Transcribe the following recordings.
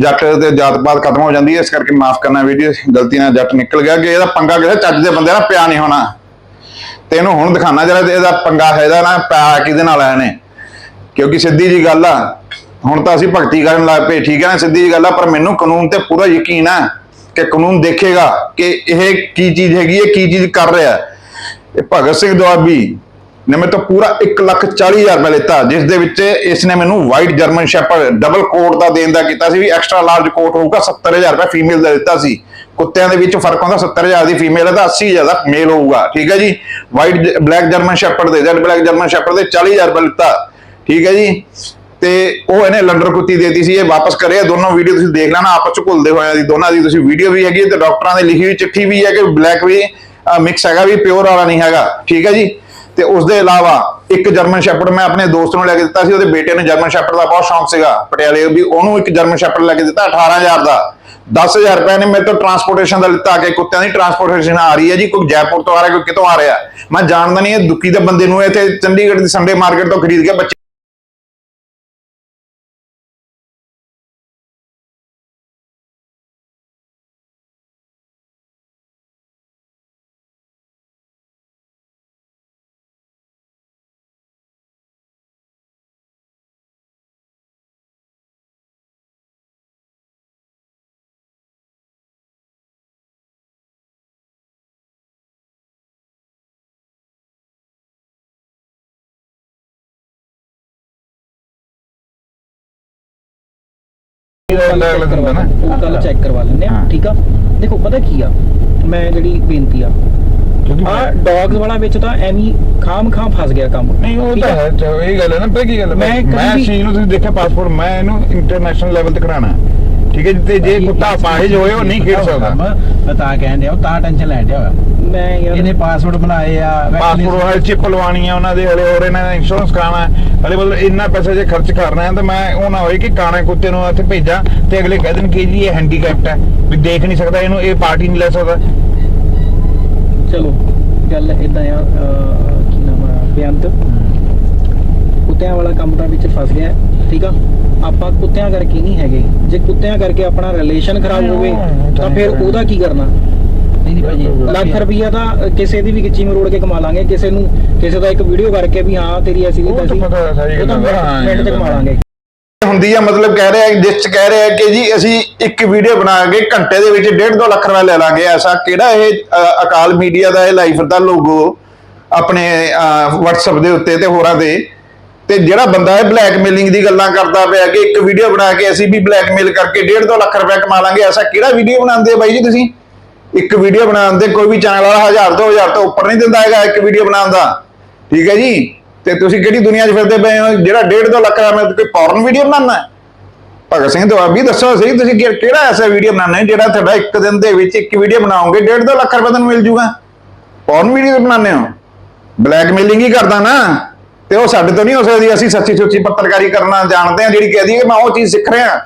ਜੱਟ ਤੇ ਜਾਤ ਪਾਤ ਖਤਮ ਹੋ ਜਾਂਦੀ ਹੈ, ਇਸ ਕਰਕੇ ਮਾਫ ਕਰਨਾ ਵੀਡੀਓ ਗਲਤੀ ਨਾਲ ਜੱਟ ਨਿਕਲ ਗਿਆ ਕਿ ਇਹਦਾ ਪੰਗਾ ਕਿਸੇ ਚੱਜ ਦੇ ਬੰਦੇ ਨਾਲ ਪਿਆ ਨਹੀਂ ਹੋਣਾ। ਤੇ ਇਹਨੂੰ ਹੁਣ ਦਿਖਾਣਾ ਜਿਹੜਾ ਇਹਦਾ ਪੰਗਾ ਹੈ, ਇਹਦਾ ਨਾ ਪਿਆ ਕਿਹਦੇ ਨਾਲ ਆਇਆ ਨੇ ਕਿਉਂਕਿ ਸਿੱਧੀ ਜੀ ਗੱਲ ਆ, ਹੁਣ ਤਾਂ ਅਸੀਂ ਭਗਤੀ ਕਰਨ ਲੱਗ ਪਏ, ਠੀਕ ਹੈ ਨਾ, ਸਿੱਧੀ ਜੀ ਗੱਲ ਆ, ਪਰ ਮੈਨੂੰ ਕਾਨੂੰਨ ਤੇ ਪੂਰਾ ਯਕੀਨ ਆ ਕਿ ਕਾਨੂੰਨ ਦੇਖੇਗਾ ਕਿ ਇਹ ਕੀ ਚੀਜ਼ ਹੈਗੀ ਹੈ ਕੀ ਚੀਜ਼ ਕਰ ਰਿਹਾ। ਇਹ ਭਗਤ ਸਿੰਘ ਦੁਆਬੀ ਨੇ ਮੇਰੇ ਤੋਂ ਪੂਰਾ 140000 ਰੁਪਏ ਲਿੱਤਾ, ਜਿਸ ਦੇ ਵਿੱਚ ਇਸ ਨੇ ਮੈਨੂੰ white German shepherd double coat ਦਾ ਦੇਣ ਦਾ ਕੀਤਾ ਸੀ ਵੀ ਐਕਸਟਰਾ ਲਾਰਜ ਕੋਟ ਹੋਊਗਾ 70000 ਰੁਪਏ ਫੀਮੇਲ ਦਾ ਦਿੱਤਾ ਸੀ। ਕੁੱਤਿਆਂ ਦੇ ਵਿੱਚ ਫ਼ਰਕ ਹੁੰਦਾ 70000 ਦੀ ਫੀਮੇਲ ਹੈ ਤਾਂ 80000 ਦਾ ਮੇਲ ਹੋਊਗਾ, ਠੀਕ ਹੈ ਜੀ? ਵਾਈਟ ਬਲੈਕ ਜਰਮਨ ਸ਼ੈਪਰਡ ਦੇ ਜੈਡ ਬਲੈਕ ਜਰਮਨ ਸ਼ੈਪਰਡ ਦੇ 40000 ਰੁਪਏ ਲਿੱਤਾ, ਠੀਕ ਹੈ ਜੀ? ਤੇ ਉਹ ਇਹਨੇ ਲੰਡਰ ਕੁੱਤੀ ਦੇਤੀ ਸੀ, ਇਹ ਵਾਪਸ ਕਰੇ ਦੋਨੋਂ ਵੀਡੀਓ ਤੁਸੀਂ ਦੇਖ ਲੈਣਾ, ਆਪਸ ਚ ਘੁਲਦੇ ਹੋਇਆ ਦੀ ਦੋਨਾਂ ਦੀ ਤੁਸੀਂ ਵੀਡੀਓ ਵੀ ਹੈਗੀ ਹੈ ਤੇ ਡਾਕਟਰਾਂ ਨੇ ਲਿਖੀ ਹੋਈ ਚਿੱਠੀ ਵੀ ਹੈ ਕਿ ਬਲੈਕ ਵੀ ਮਿਕਸ ਹੈਗਾ ਵੀ ਪਿਓਰ ਵਾਲਾ ਨਹੀਂ ਹੈਗਾ, ਠੀਕ ਹੈ ਜੀ? ਤੇ ਉਸ ਦੇ ਇਲਾਵਾ ਇੱਕ ਜਰਮਨ ਸ਼ੈਪਰਡ ਮੈਂ ਆਪਣੇ ਦੋਸਤ ਨੂੰ ਲੈ ਕੇ ਦਿੱਤਾ ਸੀ, ਉਹਦੇ ਬੇਟੇ ਨੂੰ ਜਰਮਨ ਸ਼ੈਪਰਡ ਦਾ ਬਹੁਤ ਸ਼ੌਂਕ ਸੀਗਾ ਪਟਿਆਲੇ, ਵੀ ਉਹਨੂੰ ਇੱਕ ਜਰਮਨ ਸ਼ੈਪਰਡ ਲੈ ਕੇ ਦਿੱਤਾ 18000 ਦਾ। 10000 ਰੁਪਏ ਨੇ ਮੇਰੇ ਤੋਂ ਟਰਾਂਸਪੋਰਟੇਸ਼ਨ ਦਾ ਲਿੱਤਾ ਕਿ ਕੁੱਤਿਆਂ ਦੀ ਟਰਾਂਸਪੋਰਟੇਸ਼ਨ ਆ ਰਹੀ ਹੈ ਜੀ, ਕੋਈ ਜੈਪੁਰ ਤੋਂ ਆ ਰਿਹਾ, ਕੋਈ ਕਿਤੋਂ ਆ ਰਿਹਾ। ਮੈਂ ਜਾਣਦਾ ਨਹੀਂ ਇਹ ਦੁੱਕੀ ਦੇ ਬੰਦੇ ਨੂੰ ਇੱਥੇ ਚੰਡੀਗੜ੍ਹ ਦੀ ਸੰਡੇ ਮਾਰਕੀਟ ਤੋਂ ਖਰੀਦ ਕੇ ਬੱਚੇ ਅਗਲਾ ਦਿਨ ਦਾ ਨਾ। ਉਹ ਕੱਲ ਚੈੱਕ ਕਰਵਾ ਲੈਂਦੇ ਆ। ਹਾਂ। ਠੀਕ ਆ? ਦੇਖੋ ਪਤਾ ਕੀ ਆ? ਮੈਂ ਜਿਹੜੀ ਬੇਨਤੀ ਆ ਕਿਉਂਕਿ ਆ ਡੌਗਸ ਵਾਲਾ ਵਿੱਚ ਤਾਂ ਐਵੇਂ ਖਾਮ ਖਾਮ ਫਸ ਗਿਆ ਕੰਮ। ਨਹੀਂ ਉਹ ਠੀਕ ਤਾਂ ਆ? ਹੈ ਚਲੋ ਇਹ ਗੱਲ ਹੈ ਨਾ ਪਤਾ ਕੀ ਗੱਲ ਹੈ? ਮੈਂ ਕਦੀ ਮੈਂ ਵੀ- ਇਸ ਚੀਜ਼ ਨੂੰ ਤੁਸੀਂ ਦੇਖਿਆ ਪਾਸਪੋਰਟ ਮੈਂ ਇਹਨੂੰ ਇੰਟਰਨੈਸ਼ਨਲ ਲੈਵਲ ਤੇ ਕਰਾਣਾ ਠੀਕ ਹੈ ਜੀ ਤੇ ਜੇ ਕੁੱਤਾ ਪਾਹਿਜ ਹੋਏ ਉਹ ਨਹੀਂ ਖੇਡ ਸਕਦਾ। ਮੈਂ ਤਾਂ ਕਹਿਣ ਡਿਆ ਉਹ ਤਾਂ ਟੈਨਸ਼ਨ ਲੈਣ ਡਿਆ ਹੋਇਆ ਮੈਂ ਯਾਰ ਇਹਨੇ ਪਾਸਵਰਡ ਬਣਾਏ ਆ ਪਾਸਪੋਰਟ ਵਾਲੇ ਚਿਪ ਲਵਾਉਣੀ ਆ ਉਹਨਾਂ ਦੇ ਹਲੇ ਹੋਰ ਇਹਨਾਂ ਦਾ ਇੰਸ਼ੋਰੈਂਸ ਕਰਾਉਣਾ ਹਲੇ ਮਤਲਬ ਇੰਨਾ ਪੈਸਾ ਜੇ ਖਰਚ ਕਰਨਾ ਹੈ ਤਾਂ ਮੈਂ ਉਹ ਨਾ ਹੋਏ ਕਿ ਕਾਣੇ ਕੁੱਤੇ ਨੂੰ ਇੱਥੇ ਭੇਜਾਂ ਤੇ ਅਗਲੇ ਕਹਿ ਦੇਣ ਕਿ ਜੀ ਇਹ ਹੈਂਡੀਕੈਪਟ ਹੈ। ਵੀ ਦੇਖ ਨਹੀਂ ਸਕਦਾ ਇਹਨੂੰ ਇਹ ਪਾਰਟੀ ਨਹੀਂ ਲੈ ਸਕਦਾ। ਚਲੋ ਗੱਲ ਇਦਾਂ ਆ ਅਹ, ਕੀ ਨਾਮ ਆ ਬੇਅੰਤ। ਕੁੱਤਿਆਂ ਵਾਲਾ ਕੰਮ ਤਾਂ ਵਿੱਚ ਫਸ ਗਿਆ। ਹੈ, ਠੀਕ ਆ? ਆਪਾਂ ਕੁੱਤਿਆਂ ਕਰਕੇ ਨਹੀਂ ਹੈਗੇ। ਜੇ ਕੁੱਤਿਆਂ ਕਰਕੇ ਆਪਣਾ ਰਿਲੇਸ਼ਨ ਖਰਾਬ ਹੋਵੇ ਤਾਂ ਫਿਰ ਉਹਦਾ ਕੀ ਕਰਨਾ? ਨਹੀਂ ਨਹੀਂ ਭਾਜੀ ਲੱਖ ਰੁਪਈਆ ਤਾਂ ਕਿਸੇ ਦੀ ਵੀ ਗਿੱਚੀ ਮਰੋੜ ਕੇ ਕਮਾ ਲਾਂਗੇ ਕਿਸੇ ਨੂੰ ਕਿਸੇ ਦਾ ਇੱਕ ਵੀਡੀਓ ਕਰਕੇ ਵੀ ਹਾਂ ਤੇਰੀ ਐਸੀ ਦੀ ਉਹ ਤਾਂ ਤੈਸੀ ਉਹ ਤਾਂ ਮਿੰਟ ਇਹ ਕਮਾ ਤਾਂ ਲਾਂਗੇ। ਹੁੰਦੀ ਆ ਮਤਲਬ ਕਹਿ ਰਿਹਾ ਜਿਸ ਚ ਕਹਿ ਰਿਹਾ ਕਿ ਜੀ ਅਸੀਂ ਇੱਕ ਵੀਡੀਓ ਬਣਾ ਕੇ ਘੰਟੇ ਦੇ ਵਿੱਚ 1.5 2 ਲੱਖ ਰੁਪਏ ਲੈ ਲਾਂਗੇ। ਐਸਾ ਕਿਹੜਾ ਇਹ ਅਕਾਲ ਮੀਡੀਆ ਦਾ ਇਹ ਲਾਈਫ ਦਾ ਲੋਗੋ ਆਪਣੇ WhatsApp ਦੇ ਉੱਤੇ ਤੇ ਹੋਰਾਂ ਦੇ? ਤੇ ਜਿਹੜਾ ਬੰਦਾ ਇਹ ਬਲੈਕਮੇਲਿੰਗ ਦੀ ਗੱਲਾਂ ਕਰਦਾ ਪਿਆ ਕਿ ਇੱਕ ਵੀਡੀਓ ਬਣਾ ਕੇ ਅਸੀਂ ਵੀ ਬਲੈਕਮੇਲ ਕਰਕੇ 1.5 2 ਲੱਖ ਰੁਪਏ ਕਮਾ ਲਾਂਗੇ, ਐਸਾ ਕਿਹੜਾ ਵੀਡੀਓ ਬਣਾਉਂਦੇ ਬਾਈ ਜੀ ਤੁਸੀਂ? ਇੱਕ ਵੀਡੀਓ ਬਣਾਉਣ ਦੇ ਕੋਈ ਵੀ ਚੈਨਲ ਵਾਲਾ 1000 2000 ਤੋਂ ਉੱਪਰ ਨਹੀਂ ਦਿੰਦਾ ਹੈਗਾ ਇੱਕ ਵੀਡੀਓ ਬਣਾਉਣ ਦਾ। ਠੀਕ ਹੈ ਜੀ? ਤੇ ਤੁਸੀਂ ਕਿਹੜੀ ਦੁਨੀਆ 'ਚ ਫਿਰਦੇ ਪਏ ਹੋ? ਜਿਹੜਾ 1.5 2 ਲੱਖ ਦਾ ਮੈਂ ਕੋਈ ਪੌਰਨ ਵੀਡੀਓ ਬਣਾਉਣਾ? ਹੈ ਭਗਤ ਸਿੰਘ ਤੋਂ ਦੁਆਬੀ ਦੱਸੋ ਸਹੀ, ਤੁਸੀਂ ਕਿਹੜਾ ਐਸਾ ਵੀਡੀਓ ਬਣਾਉਣਾ ਹੈ ਜਿਹੜਾ ਤੁਹਾਡਾ ਇੱਕ ਦਿਨ ਦੇ ਵਿੱਚ ਇੱਕ ਵੀਡੀਓ ਬਣਾਓਗੇ 1.5 2 ਲੱਖ ਰੁਪਏ ਤੁਹਾਨੂੰ ਮਿਲ ਜੂਗਾ? ਪੌਰਨ ਵੀਡੀਓ ਬਣਾਉਂਦੇ ਹੋ? ਬਲੈਕਮੇਲਿੰਗ ਹੀ ਕਰਦਾ ਨਾ। ਤੇ ਉਹ ਸਾਡੇ ਤੋਂ ਨਹੀਂ ਹੋ ਸਕਦੀ, ਅਸੀਂ ਸੱਚੀ ਸੁੱਚੀ ਪੱਤਰਕਾਰੀ ਕਰਨਾ ਜਾਣਦੇ ਆ ਜਿਹੜੀ ਕਹਦੀ ਕਿ ਮੈਂ ਉਹ ਚੀਜ਼ ਸਿੱਖ ਰਿਹਾ।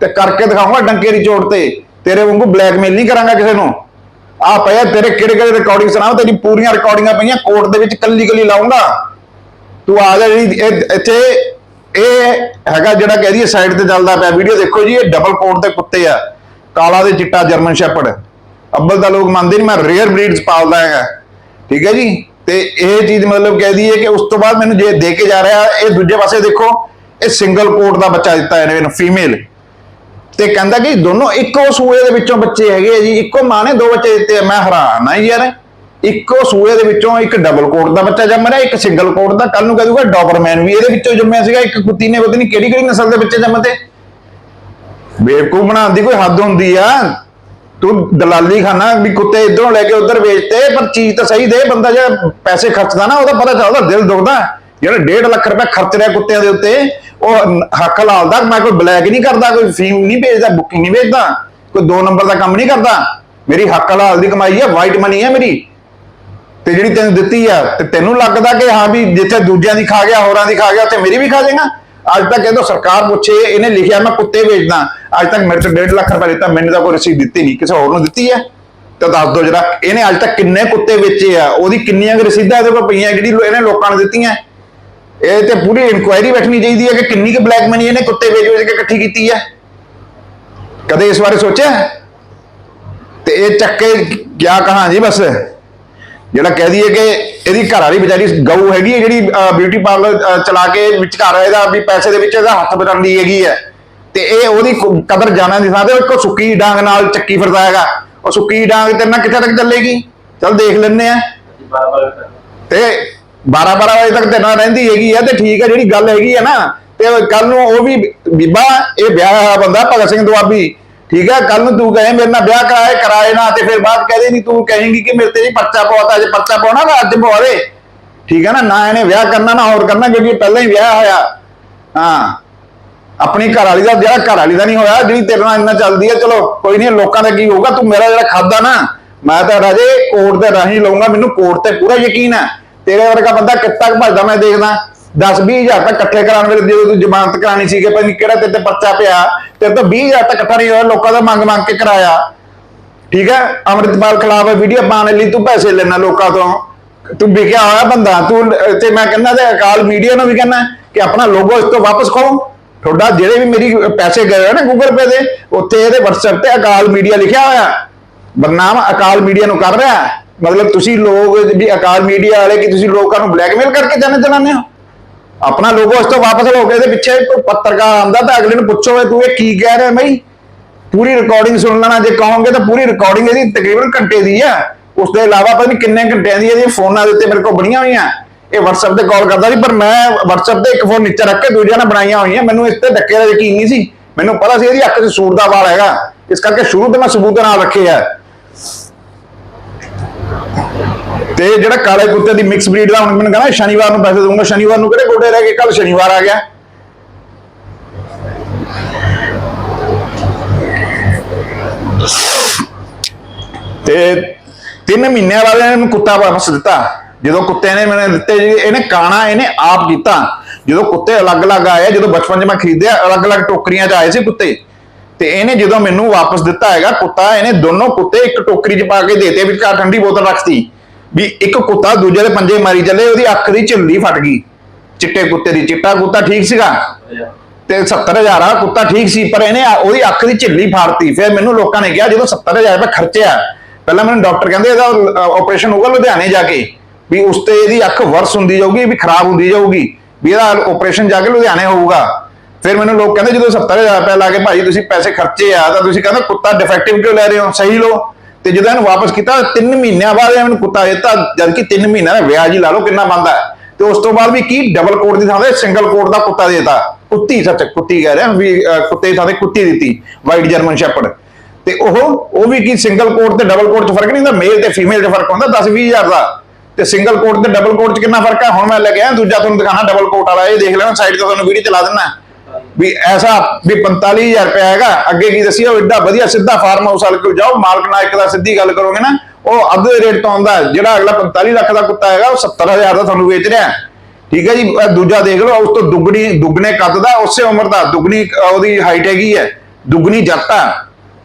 ਤੇ ਕਰਕੇ ਦਿਖਾਉਂਗਾ ਡੰਕੇ ਦੀ ਚੋਟ ਤੇ। ਤੇਰੇ ਵਾਂਗੂ ਬਲੈਕਮੇਲ ਨਹੀਂ ਕਰਾਂਗਾ ਕਿਸੇ ਨੂੰ। ਆ ਪਿਆ ਤੇਰੇ ਕਿਹੜੇ ਕਿਹੜੇ ਰਿਕਾਰਡਿੰਗ ਸੁਣਾਓ, ਤੇਰੀ ਪੂਰੀਆਂ ਰਿਕਾਰਡਿੰਗਾਂ ਪਈਆਂ, ਕੋਰਟ ਦੇ ਵਿੱਚ ਕੱਲੀ ਕੱਲੀ ਲਾਉਂਗਾ ਤੂੰ ਆ ਜਾ ਜਿਹੜੀ ਇੱਥੇ, ਇਹ ਹੈਗਾ ਜਿਹੜਾ ਕਹਿ ਦਈਏ ਸਾਈਡ ਤੇ ਚੱਲਦਾ ਪਿਆ। ਵੀਡੀਓ ਦੇਖੋ ਜੀ, ਇਹ ਡਬਲ ਕੋਟ ਦੇ ਕੁੱਤੇ ਆ। ਕਾਲਾ ਦੇ ਚਿੱਟਾ ਜਰਮਨ ਸ਼ੈਪਰਡ ਅੱਬਲ ਤਾਂ ਲੋਕ ਮੰਨਦੇ ਨਹੀਂ, ਮੈਂ ਰੇਅਰ ਬਰੀਡਸ ਪਾਲਦਾ ਹੈਗਾ। ਠੀਕ ਹੈ ਜੀ? ਤੇ ਇਹ ਚੀਜ਼ ਮਤਲਬ ਕਹਿ ਦਈਏ ਕਿ ਉਸ ਤੋਂ ਬਾਅਦ ਮੈਨੂੰ ਜੇ ਦੇ ਕੇ ਜਾ ਰਿਹਾ, ਇਹ ਦੂਜੇ ਪਾਸੇ ਦੇਖੋ, ਇਹ ਸਿੰਗਲ ਕੋਟ ਦਾ ਬੱਚਾ ਦਿੱਤਾ ਇਹਨੇ ਮੈਨੂੰ ਫੀਮੇਲ ਤੇ ਕਹਿੰਦਾ ਕਿ ਦੋਨੋਂ ਇੱਕੋ ਸੂਏ ਦੇ ਵਿੱਚੋਂ ਬੱਚੇ ਹੈਗੇ ਆ ਜੀ, ਇੱਕੋ ਮਾਂ ਨੇ ਦੋ ਬੱਚੇ ਦਿੱਤੇ ਆ, ਮੈਂ ਹੈਰਾਨ ਆ ਯਾਰ। ਇੱਕੋ ਸੂਏ ਦੇ ਵਿੱਚੋਂ ਇੱਕ ਡਬਲ ਕੋਟ ਦਾ ਬੱਚਾ ਜੰਮ ਰਿਹਾ, ਇੱਕ ਸਿੰਗਲ ਕੋਟ ਦਾ ਕੱਲ ਨੂੰ ਕਹਿ ਦੂਗਾ ਡਾਬਰਮੈਨ ਵੀ ਇਹਦੇ ਵਿੱਚੋਂ ਜੰਮਿਆ ਸੀਗਾ, ਇੱਕ ਕੁੱਤੀ ਨੇ, ਪਤਾ ਨਹੀਂ ਕਿਹੜੀ ਕਿਹੜੀ ਨਸਲ ਦੇ ਬੱਚੇ ਜੰਮਦੇ। ਬੇਵਕੂਫ ਬਣਾਉਣ ਦੀ ਕੋਈ ਹੱਦ ਹੁੰਦੀ ਆ। ਤੂੰ ਦਲਾਲੀ ਖਾਨਾ, ਵੀ ਕੁੱਤੇ ਇਧਰੋਂ ਲੈ ਕੇ ਉਧਰ ਵੇਚਤੇ ਪਰ ਚੀਜ਼ ਤਾਂ ਸਹੀ ਦੇ, ਬੰਦਾ ਜਿਹੜਾ ਪੈਸੇ ਖਰਚਦਾ ਨਾ, ਉਹਦਾ ਪਤਾ ਚੱਲਦਾ, ਦਿਲ ਦੁਖਦਾ। ਜਿਹੜਾ 1.5 ਲੱਖ ਰੁਪਏ ਖਰਚ ਰਿਹਾ ਕੁੱਤਿਆਂ ਦੇ ਉੱਤੇ, ਉਹ ਨ- ਹੱਕ ਲਾਲਦਾ, ਮੈਂ ਕੋਈ ਬਲੈਕ ਨਹੀਂ ਕਰਦਾ, ਕੋਈ ਫੀਮ ਨਹੀਂ ਵੇਚਦਾ ਬੁਕਿੰਗ ਨਹੀਂ ਵੇਚਦਾ, ਕੋਈ ਦੋ ਨੰਬਰ ਦਾ ਕੰਮ ਨਹੀਂ ਕਰਦਾ। ਮੇਰੀ ਹੱਕ ਲਾਲ ਦੀ ਕਮਾਈ ਹੈ ਵਾਈਟ ਮਨੀ ਹੈ ਮੇਰੀ। ਤੇ ਜਿਹੜੀ ਤੈਨੂੰ ਦਿੱਤੀ ਆ, ਤੇ ਤੈਨੂੰ ਲੱਗਦਾ ਕਿ ਹਾਂ ਵੀ ਜਿੱਥੇ ਦੂਜਿਆਂ ਦੀ ਖਾ ਗਿਆ, ਹੋਰਾਂ ਦੀ ਖਾ ਗਿਆ, ਉੱਥੇ ਮੇਰੀ ਵੀ ਖਾ ਜਾਏਗਾ? ਅੱਜ ਤੱਕ ਕਹਿੰਦਾ ਸਰਕਾਰ ਪੁੱਛੇ, ਇਹਨੇ ਲਿਖਿਆ, ਮੈਂ ਕੁੱਤੇ ਵੇਚਦਾ। ਅੱਜ ਤੱਕ ਮੇਰੇ ਤੋਂ 1.5 ਲੱਖ ਰੁਪਏ ਦਿੱਤਾ, ਮੈਨੂੰ ਤਾਂ ਕੋਈ ਰਸੀਦ ਦਿੱਤੀ ਨਹੀਂ, ਕਿਸੇ ਹੋਰ ਨੂੰ ਦਿੱਤੀ ਹੈ? ਤਾਂ ਦੱਸ ਦੋ ਜਰਾ, ਇਹਨੇ ਅੱਜ ਤੱਕ ਕਿੰਨੇ ਕੁੱਤੇ ਵੇਚੇ ਆ? ਉਹਦੀ ਕਿੰਨੀਆਂ ਕੁ ਰਸੀਦਾਂ ਇਹਦੇ ਕੋਲ ਪਈਆਂ ਜਿਹੜੀ ਇਹਨੇ ਲੋਕਾਂ ਨੂੰ ਦਿੱਤੀਆਂ? ਇਹ ਤੇ ਪੂਰੀ ਇਨਕੁਆਇਰੀ ਬੈਠਣੀ ਚਾਹੀਦੀ ਹੈ ਕਿ ਕਿੰਨੀ ਕੁ ਬਲੈਕ ਮਨੀ ਇਹਨੇ ਕੁੱਤੇ ਵੇਚ ਵੇਚ ਕੇ ਇਕੱਠੀ ਕੀਤੀ ਹੈ? ਕਦੇ ਇਸ ਬਾਰੇ ਸੋਚਿਆ? ਤੇ ਇਹ ਚੱਕੇ ਕਿਆ ਕਹਾਂ ਜੀ ਬਸ? ਜਿਹੜਾ ਕਹਿ ਦਈਏ ਕਿ ਇਹਦੀ ਘਰ ਵਾਲੀ ਵਿਚਾਰੀ ਗਊ ਹੈਗੀ ਹੈ, ਜਿਹੜੀ ਬਿਊਟੀ ਪਾਰਲਰ ਚਲਾ ਕੇ ਵਿਚਕਾਰ ਇਹਦਾ ਵੀ ਪੈਸੇ ਦੇ ਵਿੱਚ ਇਹਦਾ ਹੱਥ ਬਟਾਉਂਦੀ ਹੈਗੀ ਹੈ। ਤੇ ਇਹ ਉਹਦੀ ਕਦਰ ਜਾਣਾ ਦੀ ਥਾਂ ਤੇ ਸੁੱਕੀ ਡਾਂਗ ਨਾਲ ਚੱਕੀ ਫਿਰਦਾ ਹੈਗਾ। ਉਹ ਸੁੱਕੀ ਡਾਂਗ ਤੇਰੇ ਨਾਲ ਕਿੱਥੇ ਤੱਕ ਚੱਲੇਗੀ? ਚਲ ਦੇਖ ਲੈਣੇ ਆ ਤੇ 12 12 ਵਜੇ ਤੱਕ ਤੇ ਨਾਲ ਰਹਿੰਦੀ ਹੈਗੀ ਆ ਤੇ ਠੀਕ ਹੈ, ਜਿਹੜੀ ਗੱਲ ਹੈਗੀ ਆ ਨਾ, ਤੇ ਕੱਲ ਨੂੰ ਉਹ ਵੀ ਬੀਬਾ, ਇਹ ਵਿਆਹ ਹੋਇਆ ਬੰਦਾ ਭਗਤ ਸਿੰਘ ਦੁਆਬੀ। ਠੀਕ ਹੈ ਕੱਲ ਨੂੰ ਤੂੰ ਕਹੇ ਮੇਰੇ ਨਾਲ ਵਿਆਹ ਕਰਾਏ ਕਰਾਏ ਨਾ ਤੇ ਫਿਰ ਬਾਅਦ ਕਹਦੇ ਨਹੀਂ ਤੂੰ ਕਹੇਂਗੀ ਕਿ ਮੇਰੇ ਤੇ ਜੀ ਪਰਚਾ ਪਵਾਤਾ ਜੇ ਪਰਚਾ ਪਾਉਣਾ ਤਾਂ ਅੱਜ ਪਵਾਵੇ ਠੀਕ ਹੈ ਨਾ ਨਾ ਇਹਨੇ ਵਿਆਹ ਕਰਨਾ, ਨਾ ਹੋਰ ਕਰਨਾ, ਕਿਉਂਕਿ ਪਹਿਲਾਂ ਹੀ ਵਿਆਹ ਹੋਇਆ। ਹਾਂ, ਆਪਣੀ ਘਰ ਵਾਲੀ ਦਾ ਜਿਹੜਾ ਘਰ ਵਾਲੀ ਦਾ ਨਹੀਂ ਹੋਇਆ, ਜਿਹੜੀ ਤੇਰੇ ਨਾਲ ਇੰਨਾ ਚੱਲਦੀ ਹੈ, ਚਲੋ ਕੋਈ ਨਹੀਂ, ਲੋਕਾਂ ਦਾ ਕੀ ਹੋਊਗਾ, ਤੂੰ ਮੇਰਾ ਜਿਹੜਾ ਖਾਦਾ ਨਾ, ਮੈਂ ਤਾਂ ਰਾਜੇ ਕੋਰਟ ਦੇ ਰਾਹੀਂ ਲਊਂਗਾ, ਮੈਨੂੰ ਕੋਰਟ ਤੇ ਪੂਰਾ ਯਕੀਨ ਹੈ। ਤੇਰੇ ਵਰਗਾ ਬੰਦਾ ਕਿੱਤਾ ਕੁ ਭੱਜਦਾ ਮੈਂ ਦੇਖਦਾ। 10 20000 ਤੱਕ ਇਕੱਠੇ ਕਰਾਉਣ ਵੇਲੇ ਜਦੋਂ ਤੂੰ ਜ਼ਮਾਨਤ ਕਰਾਣੀ ਸੀ ਕਿ ਭਾਈ ਕਿਹੜਾ ਤੇਰੇ ਤੇ ਪਰਚਾ ਪਿਆ, ਤੇਰੇ ਤੋਂ 20000 ਤੱਕ ਇਕੱਠਾ ਨਹੀਂ ਹੋਇਆ, ਲੋਕਾਂ ਦਾ ਮੰਗ ਮੰਗ ਕੇ ਕਰਾਇਆ। ਠੀਕ ਹੈ? ਅੰਮ੍ਰਿਤਪਾਲ ਖਿਲਾਫ ਵੀਡੀਓ ਪਾਉਣ ਲਈ ਤੂੰ ਪੈਸੇ ਲੈਣਾ ਲੋਕਾਂ ਤੋਂ। ਤੂੰ ਵਿਕਿਆ ਹੋਇਆ ਬੰਦਾ, ਤੂੰ ਤੇ ਮੈਂ ਕਹਿੰਦਾ ਤੇ ਅਕਾਲ ਮੀਡੀਆ ਨੂੰ ਵੀ ਕਹਿੰਦਾ ਕਿ ਆਪਣਾ ਲੋਗੋ ਇਸ ਤੋਂ ਵਾਪਸ ਖਾਓ ਤੁਹਾਡਾ ਜਿਹੜੇ ਵੀ ਮੇਰੀ ਪੈਸੇ ਗਏ ਹੋਏ ਨਾ ਗੂਗਲ ਪੇ ਦੇ, ਉੱਥੇ ਇਹਦੇ WhatsApp ਤੇ ਅਕਾਲ ਮੀਡੀਆ ਲਿਖਿਆ ਹੋਇਆ। ਬਦਨਾਮ ਅਕਾਲ ਮੀਡੀਆ ਨੂੰ ਕਰ ਰਿਹਾ। ਮਤਲਬ ਤੁਸੀਂ ਲੋਕ ਵੀ ਅਕਾਲ ਮੀਡੀਆ ਵਾਲੇ ਕਿ ਤੁਸੀਂ ਲੋਕਾਂ ਨੂੰ ਬਲੈਕਮੇਲ ਕਰਕੇ ਜਾਣੇ ਚਲਾਉਂਦੇ ਹੋ? ਆਪਣਾ ਲੋਗੋ ਇਸ ਤੋਂ ਵਾਪਸ ਲਓ ਕੇ ਇਹਦੇ ਪਿੱਛੇ ਕੋਈ ਪੱਤਰਕਾਰ ਆਂਦਾ ਤਾਂ ਅਗਲੇ ਨੂੰ ਪੁੱਛੋ ਤੂੰ ਇਹ ਕੀ ਕਹਿ ਰਿਹਾ ਬਈ? ਪੂਰੀ ਰਿਕਾਰਡਿੰਗ ਸੁਣ ਲੈਣਾ, ਜੇ ਕਹੋਗੇ ਤਾਂ ਪੂਰੀ ਰਿਕਾਰਡਿੰਗ ਇਹਦੀ ਤਕਰੀਬਨ ਘੰਟੇ ਦੀ ਆ। ਉਸ ਦੇ ਇਲਾਵਾ ਪਤਾ ਨਹੀਂ ਕਿੰਨੇ ਘੰਟਿਆਂ ਦੀ ਇਹਦੀ ਫੋਨਾਂ ਦੇ ਉੱਤੇ ਮੇਰੇ ਕੋਲ ਬਣੀਆਂ ਹੋਈਆਂ। ਇਹ WhatsApp ਤੇ ਕਾਲ ਕਰਦਾ ਸੀ, ਪਰ ਮੈਂ WhatsApp ਤੇ ਇੱਕ ਫੋਨ ਨੀਚੇ ਰੱਖ ਕੇ ਦੂਜਿਆਂ ਨਾਲ ਬਣਾਈਆਂ ਹੋਈਆਂ। ਮੈਨੂੰ ਇਸ ਤੇ ਧੱਕੇ ਦਾ ਯਕੀਨ ਨਹੀਂ ਸੀ। ਮੈਨੂੰ ਪਤਾ ਸੀ ਇਹਦੀ ਅੱਖ 'ਚ ਸੂਰ ਦਾ ਵਾਲ ਹੈਗਾ। ਇਸ ਕਰਕੇ ਸ਼ੁਰੂ ਤੋਂ ਮੈਂ ਸਬੂਤ ਨਾਲ ਰੱਖੇ ਆ। ਤੇ ਜਿਹੜਾ ਕਾਲੇ ਕੁੱਤੇ ਦੀ ਮਿਕਸ ਬਰੀਡ ਦਾ, ਹੁਣ ਮੈਨੂੰ ਕਹਿੰਦਾ ਸ਼ਨੀਵਾਰ ਨੂੰ ਪੈਸੇ ਦਊਂਗਾ, ਸ਼ਨੀਵਾਰ ਨੂੰ ਕਿਹੜੇ ਗੋਡੇ ਰਹਿ ਗਏ? ਕੱਲ ਸ਼ਨੀਵਾਰ ਆ ਗਿਆ। ਤੇ 3 ਮਹੀਨਿਆਂ ਬਾਅਦ ਇਹਨੂੰ ਕੁੱਤਾ ਵਾਪਸ ਦਿੱਤਾ। ਜਦੋਂ ਕੁੱਤੇ ਨੇ ਮੈਨੂੰ ਦਿੱਤੇ, ਜੀ, ਇਹਨੇ ਕਾਣਾ, ਇਹਨੇ ਆਪ ਕੀਤਾ। ਜਦੋਂ ਕੁੱਤੇ ਅਲੱਗ-ਅਲੱਗ ਆਏ, ਜਦੋਂ ਬਚਪਨ 'ਚ ਮੈਂ ਖਰੀਦਿਆ, ਅਲੱਗ-ਅਲੱਗ ਟੋਕਰੀਆਂ 'ਚ ਆਏ ਸੀ ਕੁੱਤੇ। ਤੇ ਇਹਨੇ ਜਦੋਂ ਮੈਨੂੰ ਵਾਪਸ ਦਿੱਤਾ ਹੈਗਾ ਕੁੱਤਾ, ਇਹਨੇ ਦੋਨੋਂ ਕੁੱਤੇ ਇੱਕ ਟੋਕਰੀ 'ਚ ਪਾ ਕੇ ਦੇਤੇ ਵਿਚਕਾਰ ਠੰਡੀ ਬੋਤਲ ਰੱਖਤੀ। ਵੀ ਇੱਕ ਕੁੱਤਾ ਦੂਜੇ ਦੇ ਪੰਜੇ ਮਾਰੀ ਚੱਲੇ ਉਹਦੀ ਅੱਖ ਦੀ ਝਿੱਲੀ ਫਟ ਗਈ। ਚਿੱਟੇ ਕੁੱਤੇ ਦੀ, ਚਿੱਟਾ ਕੁੱਤਾ ਠੀਕ ਸੀਗਾ? ਤੇ 70000 ਆ ਕੁੱਤਾ ਠੀਕ ਸੀ, ਪਰ ਇਹਨੇ ਉਹਦੀ ਅੱਖ ਦੀ ਝਿੱਲੀ ਫਾੜਤੀ। ਫਿਰ ਮੈਨੂੰ ਲੋਕਾਂ ਨੇ ਕਿਹਾ, ਜਦੋਂ 70000 ਰੁਪਏ ਖਰਚਿਆ, ਪਹਿਲਾਂ ਮੈਨੂੰ ਡਾਕਟਰ ਕਹਿੰਦੇ ਇਹਦਾ ਆਪਰੇਸ਼ਨ ਹੋਊਗਾ ਲੁਧਿਆਣੇ ਜਾ ਕੇ, ਵੀ ਉਸ ਤੇ ਇਹਦੀ ਅੱਖ ਵਰਸ ਹੁੰਦੀ ਜਾਊਗੀ, ਵੀ ਖਰਾਬ ਹੁੰਦੀ ਜਾਊਗੀ, ਵੀ ਇਹਦਾ ਆਪਰੇਸ਼ਨ ਜਾ ਕੇ ਲੁਧਿਆਣੇ ਹੋਊਗਾ। ਫਿਰ ਮੈਨੂੰ ਲੋਕ ਕਹਿੰਦੇ, ਜਦੋਂ 70000 ਰੁਪਏ ਲਾ ਕੇ, ਭਾਈ, ਤੁਸੀਂ ਪੈਸੇ ਖਰਚੇ ਆ, ਤਾਂ ਤੁਸੀਂ ਕਹਿੰਦੇ ਕੁੱਤਾ ਡਿਫੈਕਟਿਵ ਕਿਉਂ ਲੈ ਰਹੇ ਹੋ? ਸਹੀ ਲੋ ਤੇ ਜਦੋਂ ਇਹਨੂੰ ਵਾਪਸ ਕੀਤਾ 3 ਮਹੀਨਿਆਂ ਬਾਅਦ ਇਹਨੂੰ ਕੁੱਤਾ ਦਿੱਤਾ, ਜਦ ਕਿ 3 ਮਹੀਨਿਆਂ ਦਾ ਵਿਆਜ ਹੀ ਲਾ ਲਓ, ਕਿੰਨਾ ਬੰਦਾ ਤੇ ਉਸ ਤੋਂ ਬਾਅਦ ਵੀ ਕੀ ਡਬਲ ਕੋਟ ਦੀ ਥਾਂ ਤੇ ਸਿੰਗਲ ਕੋਟ ਦਾ ਕੁੱਤਾ ਦੇਤਾ। ਕੁੱਤੀ, ਸੱਚ, ਕੁੱਤੀ ਕਹਿ ਰਿਹਾ, ਵੀ ਕੁੱਤੇ ਦੀ ਥਾਂ ਤੇ ਕੁੱਤੀ ਦਿੱਤੀ ਵਾਈਟ ਜਰਮਨ ਸ਼ੈਪਰਡ ਤੇ ਉਹ ਉਹ ਵੀ ਕੀ ਸਿੰਗਲ ਕੋਟ ਤੇ ਡਬਲ ਕੋਟ 'ਚ ਫ਼ਰਕ ਨਹੀਂ ਹੁੰਦਾ ਮੇਲ ਤੇ ਫੀਮੇਲ 'ਚ ਫ਼ਰਕ ਹੁੰਦਾ 10 20000 ਦਾ। ਤੇ ਸਿੰਗਲ ਕੋਟ ਤੇ ਡਬਲ ਕੋਟ 'ਚ ਕਿੰਨਾ ਫ਼ਰਕ ਹੈ? ਹੁਣ ਮੈਂ ਲੈ ਕੇ ਆਇਆ, ਦੂਜਾ ਤੁਹਾਨੂੰ ਦਿਖਾਣਾ ਡਬਲ ਕੋਟ ਵਾਲਾ, ਇਹ ਦੇਖ ਲੈਣਾ ਸਾਈਡ ਤੇ ਤੁਹਾਨੂੰ ਵੀਡੀਓ ਚਲਾ ਦਿੰਦਾ। ਵੀ ਐਸਾ ਵੀ 45000 ਰੁਪਏ ਹੈਗਾ, ਅੱਗੇ ਕੀ ਦੱਸਿਆ ਉਹ ਏਡਾ ਵਧੀਆ ਸਿੱਧਾ ਫਾਰਮ ਹਾਊਸ ਵਾਲੇ ਕੋਲ ਜਾਓ, ਮਾਲਕ ਨਾਲ ਇੱਕ ਦਾ ਸਿੱਧੀ ਗੱਲ ਕਰੋਗੇ ਨਾ, ਉਹ ਅੱਧੇ ਰੇਟ ਤੋਂ ਆਉਂਦਾ ਜਿਹੜਾ ਅਗਲਾ 45 ਲੱਖ ਦਾ ਕੁੱਤਾ ਹੈਗਾ, ਉਹ 70000 ਦਾ ਤੁਹਾਨੂੰ ਵੇਚ ਰਿਹਾ ਠੀਕ ਹੈ ਜੀ ਦੂਜਾ ਦੇਖ ਲਓ, ਉਸ ਤੋਂ ਦੁੱਗਣੀ, ਦੁੱਗਣੇ ਕੱਦ ਦਾ, ਉਸੇ ਉਮਰ ਦਾ, ਦੁੱਗਣੀ ਉਹਦੀ ਹਾਈਟ ਹੈਗੀ ਹੈ, ਦੁੱਗਣੀ ਜੱਟ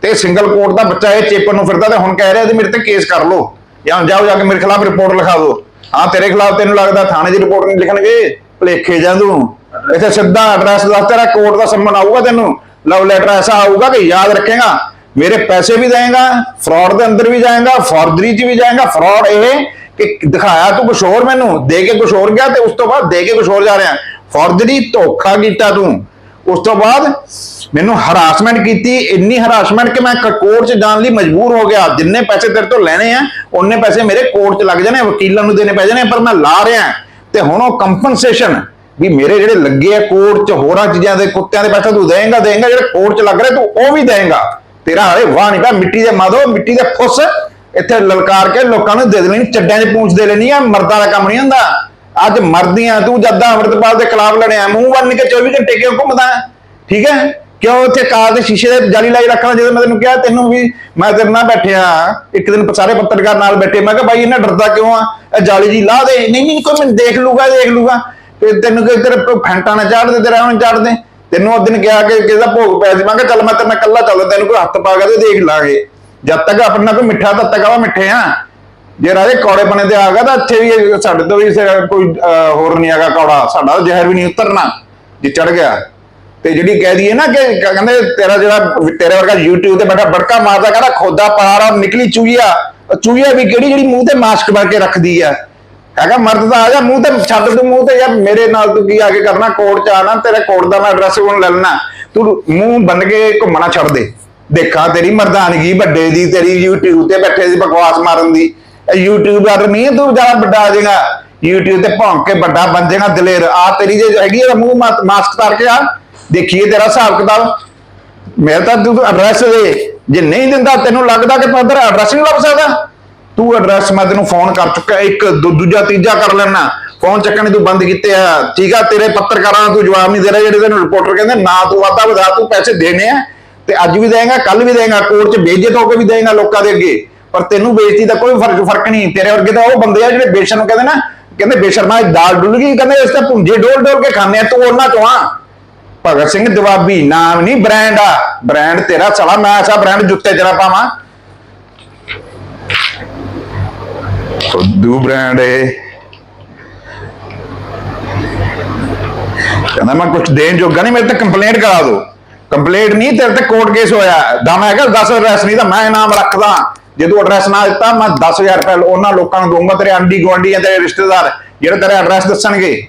ਤੇ ਸਿੰਗਲ ਕੋਟ ਦਾ ਬੱਚਾ ਇਹ ਚੇਪਰ ਨੂੰ ਫਿਰਦਾ ਤੇ ਹੁਣ ਕਹਿ ਰਿਹਾ ਤੇ ਮੇਰੇ ਤੇ ਕੇਸ ਕਰ ਲਓ। ਜਾਂ ਜਾਓ, ਜਾ ਕੇ ਮੇਰੇ ਖਿਲਾਫ ਰਿਪੋਰਟ ਲਿਖਾ ਦਿਓ। ਹਾਂ, ਤੇਰੇ ਖਿਲਾਫ ਤੈਨੂੰ ਲੱਗਦਾ ਥਾਣੇ ਚ ਰਿਪੋਰਟ ਨਹੀਂ ਲਿਖਣਗੇ, ਭਲੇਖੇ ਜਾਂ ਤੂੰ। ਇੱਥੇ ਸਿੱਧਾ ਐਡਰੈਸ ਦੱਸ, ਤੇਰਾ ਕੋਰਟ ਦਾ ਸੰਮਨ ਆਊਗਾ ਤੈਨੂੰ। ਲਵ ਲੈਟਰ ਐਸਾ ਆਊਗਾ ਕਿ ਯਾਦ ਰੱਖੇਗਾ। ਮੇਰੇ ਪੈਸੇ ਵੀ ਦੇਏਗਾ ਫਰਾਡ ਦੇ ਅੰਦਰ ਵੀ ਜਾਏਗਾ ਫੋਰਜਰੀ 'ਚ ਵੀ ਜਾਏਗਾ। ਫਰਾਡ ਇਹ ਕਿ ਦਿਖਾਇਆ ਤੂੰ ਕੁਛ ਹੋਰ ਮੈਨੂੰ, ਦੇ ਕੇ ਕੁਛ ਹੋਰ ਗਿਆ ਤੇ ਉਸ ਤੋਂ ਬਾਅਦ ਦੇ ਕੇ ਕੁਛ ਹੋਰ ਜਾ ਰਿਹਾ। ਫੋਰਜਰੀ ਧੋਖਾ ਕੀਤਾ ਤੂੰ। ਉਸ ਤੋਂ ਬਾਅਦ ਮੈਨੂੰ ਹਰਾਸਮੈਂਟ ਕੀਤੀ, ਇੰਨੀ ਹਰਾਸਮੈਂਟ ਕਿ ਮੈਂ ਕੋਰਟ 'ਚ ਜਾਣ ਲਈ ਮਜਬੂਰ ਹੋ ਗਿਆ। ਜਿੰਨੇ ਪੈਸੇ ਤੇਰੇ ਤੋਂ ਲੈਣੇ ਆ ਉਹਨੇ ਪੈਸੇ ਮੇਰੇ ਕੋਰਟ 'ਚ ਲੱਗ ਜਾਣੇ ਵਕੀਲਾਂ ਨੂੰ ਦੇਣੇ ਪੈ ਜਾਣੇ ਪਰ ਮੈਂ ਲਾ ਰਿਹਾ। ਤੇ ਹੁਣ ਉਹ ਕੰਪਨਸੇਸ਼ਨ ਵੀ ਮੇਰੇ ਜਿਹੜੇ ਲੱਗੇ ਆ ਕੋਰਟ 'ਚ ਹੋਰਾਂ ਚੀਜ਼ਾਂ ਦੇ, ਕੁੱਤਿਆਂ ਦੇ ਪੈਸੇ ਤੂੰ ਦੇਂਗਾ ਦੇਂਗਾ, ਜਿਹੜੇ ਕੋਰਟ 'ਚ ਲੱਗ ਰਹੇ, ਤੂੰ ਉਹ ਵੀ ਦੇਂਗਾ। ਤੇਰਾ ਹਲੇ ਵਾਹ ਨਹੀਂ ਪਿਆ, ਮਿੱਟੀ ਦੇ ਮਾਦੋ ਮਿੱਟੀ ਦੇ ਫੁੱਸ, ਇੱਥੇ ਲਲਕਾਰ ਕੇ ਲੋਕਾਂ ਨੂੰ ਦੇ ਦੇਣੀ ਚੱਡਿਆਂ 'ਚ ਪੂੰਛ ਦੇ ਲੈਣੀ ਆ, ਮਰਦਾਂ ਦਾ ਕੰਮ ਨਹੀਂ ਹੁੰਦਾ। ਅੱਜ ਮਰਦੀਆਂ, ਤੂੰ ਜਦਾਂ ਅੰਮ੍ਰਿਤਪਾਲ ਦੇ ਖਿਲਾਫ ਲੜਿਆ, ਮੂੰਹ ਬੰਨ ਕੇ 24 ਘੰਟੇ ਕਿਉਂ ਘੁੰਮਦਾ? ਠੀਕ ਹੈ? ਕਿਉਂ ਉੱਥੇ ਕਾਰ ਦੇ ਸ਼ੀਸ਼ੇ ਦੇ ਜਾਲੀ ਲਾਈ ਰੱਖਣਾ, ਜਦੋਂ ਮੈਂ ਤੈਨੂੰ ਕਿਹਾ, ਤੈਨੂੰ ਵੀ ਮੈਂ ਤੇਰੇ ਨਾਲ ਬੈਠਿਆ, ਇੱਕ ਦਿਨ ਸਾਰੇ ਪੱਤਰਕਾਰ ਨਾਲ ਬੈਠੇ, ਮੈਂ ਕਿਹਾ, ਬਾਈ ਇਹਨਾਂ ਡਰਦਾ ਕਿਉਂ ਆ? ਜਾਲੀ ਜੀ ਲਾ ਦੇ। ਨਹੀਂ ਨਹੀਂ, ਕੋਈ ਮੈਨੂੰ ਦੇਖ ਲੂਗਾ ਦੇਖ ਲੂਗਾ। ਤੇ ਤੈਨੂੰ ਕਿ ਤੇਰੇ ਫੈਂਟਾ ਨਾ ਚਾੜ ਦੇ ਤੇਰਾ ਹੁਣ ਤੈਨੂੰ ਉਹ ਦਿਨ ਕਿਹਾ ਕਿ ਕਿਹਦਾ ਭੋਗ ਪਿਆ ਸੀ? ਮੈਂ ਕਿਹਾ, ਚੱਲ ਮੈਂ ਤੇਰੇ ਨਾਲ ਇਕੱਲਾ ਚੱਲਦਾ, ਤੈਨੂੰ ਕੋਈ ਹੱਥ ਪਾ ਕੇ ਤੇ ਦੇਖ ਲਾਂਗੇ। ਜਦ ਤੱਕ ਆਪਣਾ ਕੋਈ ਮਿੱਠਾ, ਤਦ ਤੱਕ ਆਵਾ ਮਿੱਠੇ ਆ। ਜੇ ਰਾਜੇ ਕੌੜੇ ਬਣੇ ਤੇ ਆ ਗਿਆ, ਤਾਂ ਇੱਥੇ ਵੀ ਸਾਡੇ ਤੋਂ ਵੀ ਕੋਈ ਹੋਰ ਨਹੀਂ ਹੈਗਾ ਕੌੜਾ। ਸਾਡਾ ਜ਼ਹਿਰ ਵੀ ਨਹੀਂ ਉਤਰਨਾ, ਜੇ ਚੜ ਗਿਆ। ਤੇ ਜਿਹੜੀ ਕਹਿ ਦਈਏ ਨਾ ਕਿ ਕਹਿੰਦੇ ਤੇਰਾ ਜਿਹੜਾ ਤੇਰੇ ਵਰਗਾ YouTube ਤੇ ਬੈਠਾ ਬੜਕਾ ਮਾਰਦਾ, ਕਹਿੰਦਾ ਖੋਦਾ ਪਾਰ ਔਰ ਨਿਕਲੀ ਚੂਹੀਆ। ਉਹ ਚੂਹੀਆ ਵੀ ਕਿਹੜੀ, ਜਿਹੜੀ ਮੂੰਹ ਤੇ ਮਾਸਕ ਬਣ ਕੇ ਰੱਖਦੀ ਆ। ਹੈਗਾ ਮਰਦ ਤਾਂ ਆ ਜਾ, ਮੂੰਹ ਤੇ ਛੱਡ ਤੂੰ, ਮੂੰਹ ਤੇ ਯਾਰ, ਮੇਰੇ ਨਾਲ ਤੂੰ ਕੀ ਆ ਕੇ ਕਰਨਾ, ਕੋਰਟ ਚ ਆਣਾ, ਤੇਰੇ ਕੋਰਟ ਦਾ ਮੈਂ ਐਡਰੈਸ ਹੁਣ ਲੈ ਲੈਣਾ। ਤੂੰ ਮੂੰਹ ਬੰਨ ਕੇ ਘੁੰਮਣਾ ਛੱਡ ਦੇ। ਦੇਖਾਂ ਤੇਰੀ ਮਰਦਾਨਗੀ ਵੱਡੇ ਦੀ, ਤੇਰੀ YouTube ਤੇ ਬੈਠੇ ਦੀ ਬਕਵਾਸ ਮਾਰਨ ਦੀ। ਇਹ ਨਹੀਂ ਤੂੰ ਜ਼ਿਆਦਾ ਵੱਡਾ ਆ ਜਾਏਗਾ। YouTube ਤੇ ਭੌਂਕ ਕੇ ਵੱਡਾ ਬਣ ਜਾਏਗਾ ਦਲੇਰ। ਆ ਤੇਰੀ ਜੇ ਹੈਗੀ ਆ ਮੂੰਹ ਮਾਸਕ ਤਾਰ ਕੇ ਆ। ਦੇਖੀਏ ਤੇਰਾ ਹਿਸਾਬ ਕਿਤਾਬ। ਮੇਰਾ ਤਾਂ ਤੂੰ ਐਡਰੈਸ ਦੇ। ਜੇ ਨਹੀਂ ਦਿੰਦਾ, ਤੈਨੂੰ ਲੱਗਦਾ ਕਿ ਤੂੰ ਐਡਰੈਸ ਨਹੀਂ ਲੱਭ ਸਕਦਾ। ਤੂੰ ਐਡਰੈਸ ਮੈਂ ਤੈਨੂੰ ਫੋਨ ਕਰ ਚੁੱਕਾ, ਇੱਕ, ਦੂ- ਦੂਜਾ, ਤੀਜਾ ਕਰ ਲੈਣਾ। ਫੋਨ ਚੱਕਣੇ ਤੂੰ ਬੰਦ ਕੀਤੇ ਆ। ਠੀਕ ਆ, ਤੇਰੇ ਪੱਤਰਕਾਰਾਂ ਨੂੰ ਤੂੰ ਜਵਾਬ ਨਹੀਂ ਦੇ ਰਿਹਾ, ਜਿਹੜੇ ਤੈਨੂੰ ਰਿਪੋਰਟਰ ਕਹਿੰਦੇ, ਨਾ ਤੂੰ ਵਾਧਾ ਵਧਾ, ਤੂੰ ਪੈਸੇ ਦੇਣੇ ਆ, ਤੇ ਅੱਜ ਵੀ ਦੇਏਗਾ ਕੱਲ ਵੀ ਦੇਏਗਾ ਕੋਰਟ 'ਚ ਬੇਇੱਜ਼ਤ ਹੋ ਕੇ ਵੀ ਦੇਏਗਾ ਲੋਕਾਂ ਦੇ ਅੱਗੇ। ਪਰ ਤੈਨੂੰ ਬੇਇੱਜ਼ਤੀ ਦਾ ਕੋਈ ਫ਼ਰਕ ਫ਼ਰਕ ਨਹੀਂ, ਤੇਰੇ ਵਰਗੇ ਤਾਂ ਉਹ ਬੰਦੇ ਆ ਜਿਹੜੇ ਬੇਸ਼ਨ ਨੂੰ ਕਹਿੰਦੇ ਨਾ, ਕਹਿੰਦੇ ਬੇਸ਼ਰਮਾ ਦੀ ਦਾਲ ਡੁੱਲ ਗਈ, ਕਹਿੰਦੇ ਇਸ ਤੇ ਭੁੰਜੇ ਡੋਲ ਡੋਲ ਕੇ ਖਾਂਦੇ ਆ, ਤੂੰ ਉਹਨਾਂ ਚੋਂ ਆ। ਭਗਤ ਸਿੰਘ ਜਵਾਬੀ, ਨਾਮ ਨਹੀਂ ਬ੍ਰਾਂਡ ਆ। ਬ੍ਰਾਂਡ ਤੇਰਾ ਚਲਾ ਮੈਂ ਐਸਾ ਬ੍ਰਾਂਡ ਜੁੱਤੇ ਤੇਰਾ ਪਾਵਾਂ। ਖੁੱਦੂ ਬ੍ਰਾਂਡ ਏ ਕਹਿੰਦਾ ਮੈਂ ਕੁਝ ਦੇਣ ਜੋਗਾ ਨਹੀਂ, ਮੇਰੇ ਤੇ ਕੰਪਲੇਂਟ ਕਰਾ ਦੋ ਕੰਪਲੇਂਟ ਨਹੀਂ, ਤੇਰੇ ਤੇ ਕੋਰਟ ਕੇਸ ਹੋਇਆ। ਦਮ ਹੈਗਾ 10 ਐਡਰੈਸ ਨਹੀਂ ਤਾਂ ਮੈਂ ਇਨਾਮ ਰੱਖਦਾ। ਜੇ ਤੂੰ ਐਡਰੈਸ ਨਾ ਦਿੱਤਾ, ਮੈਂ 10000 ਰੁਪਏ ਉਹਨਾਂ ਲੋਕਾਂ ਨੂੰ ਦਊਂਗਾ, ਤੇਰੇ ਆਂਡੀ ਗੁਆਂਢੀ ਜਾਂ ਤੇਰੇ ਰਿਸ਼ਤੇਦਾਰ, ਜਿਹੜੇ ਤੇਰਾ ਐਡਰੈਸ ਦੱਸਣਗੇ।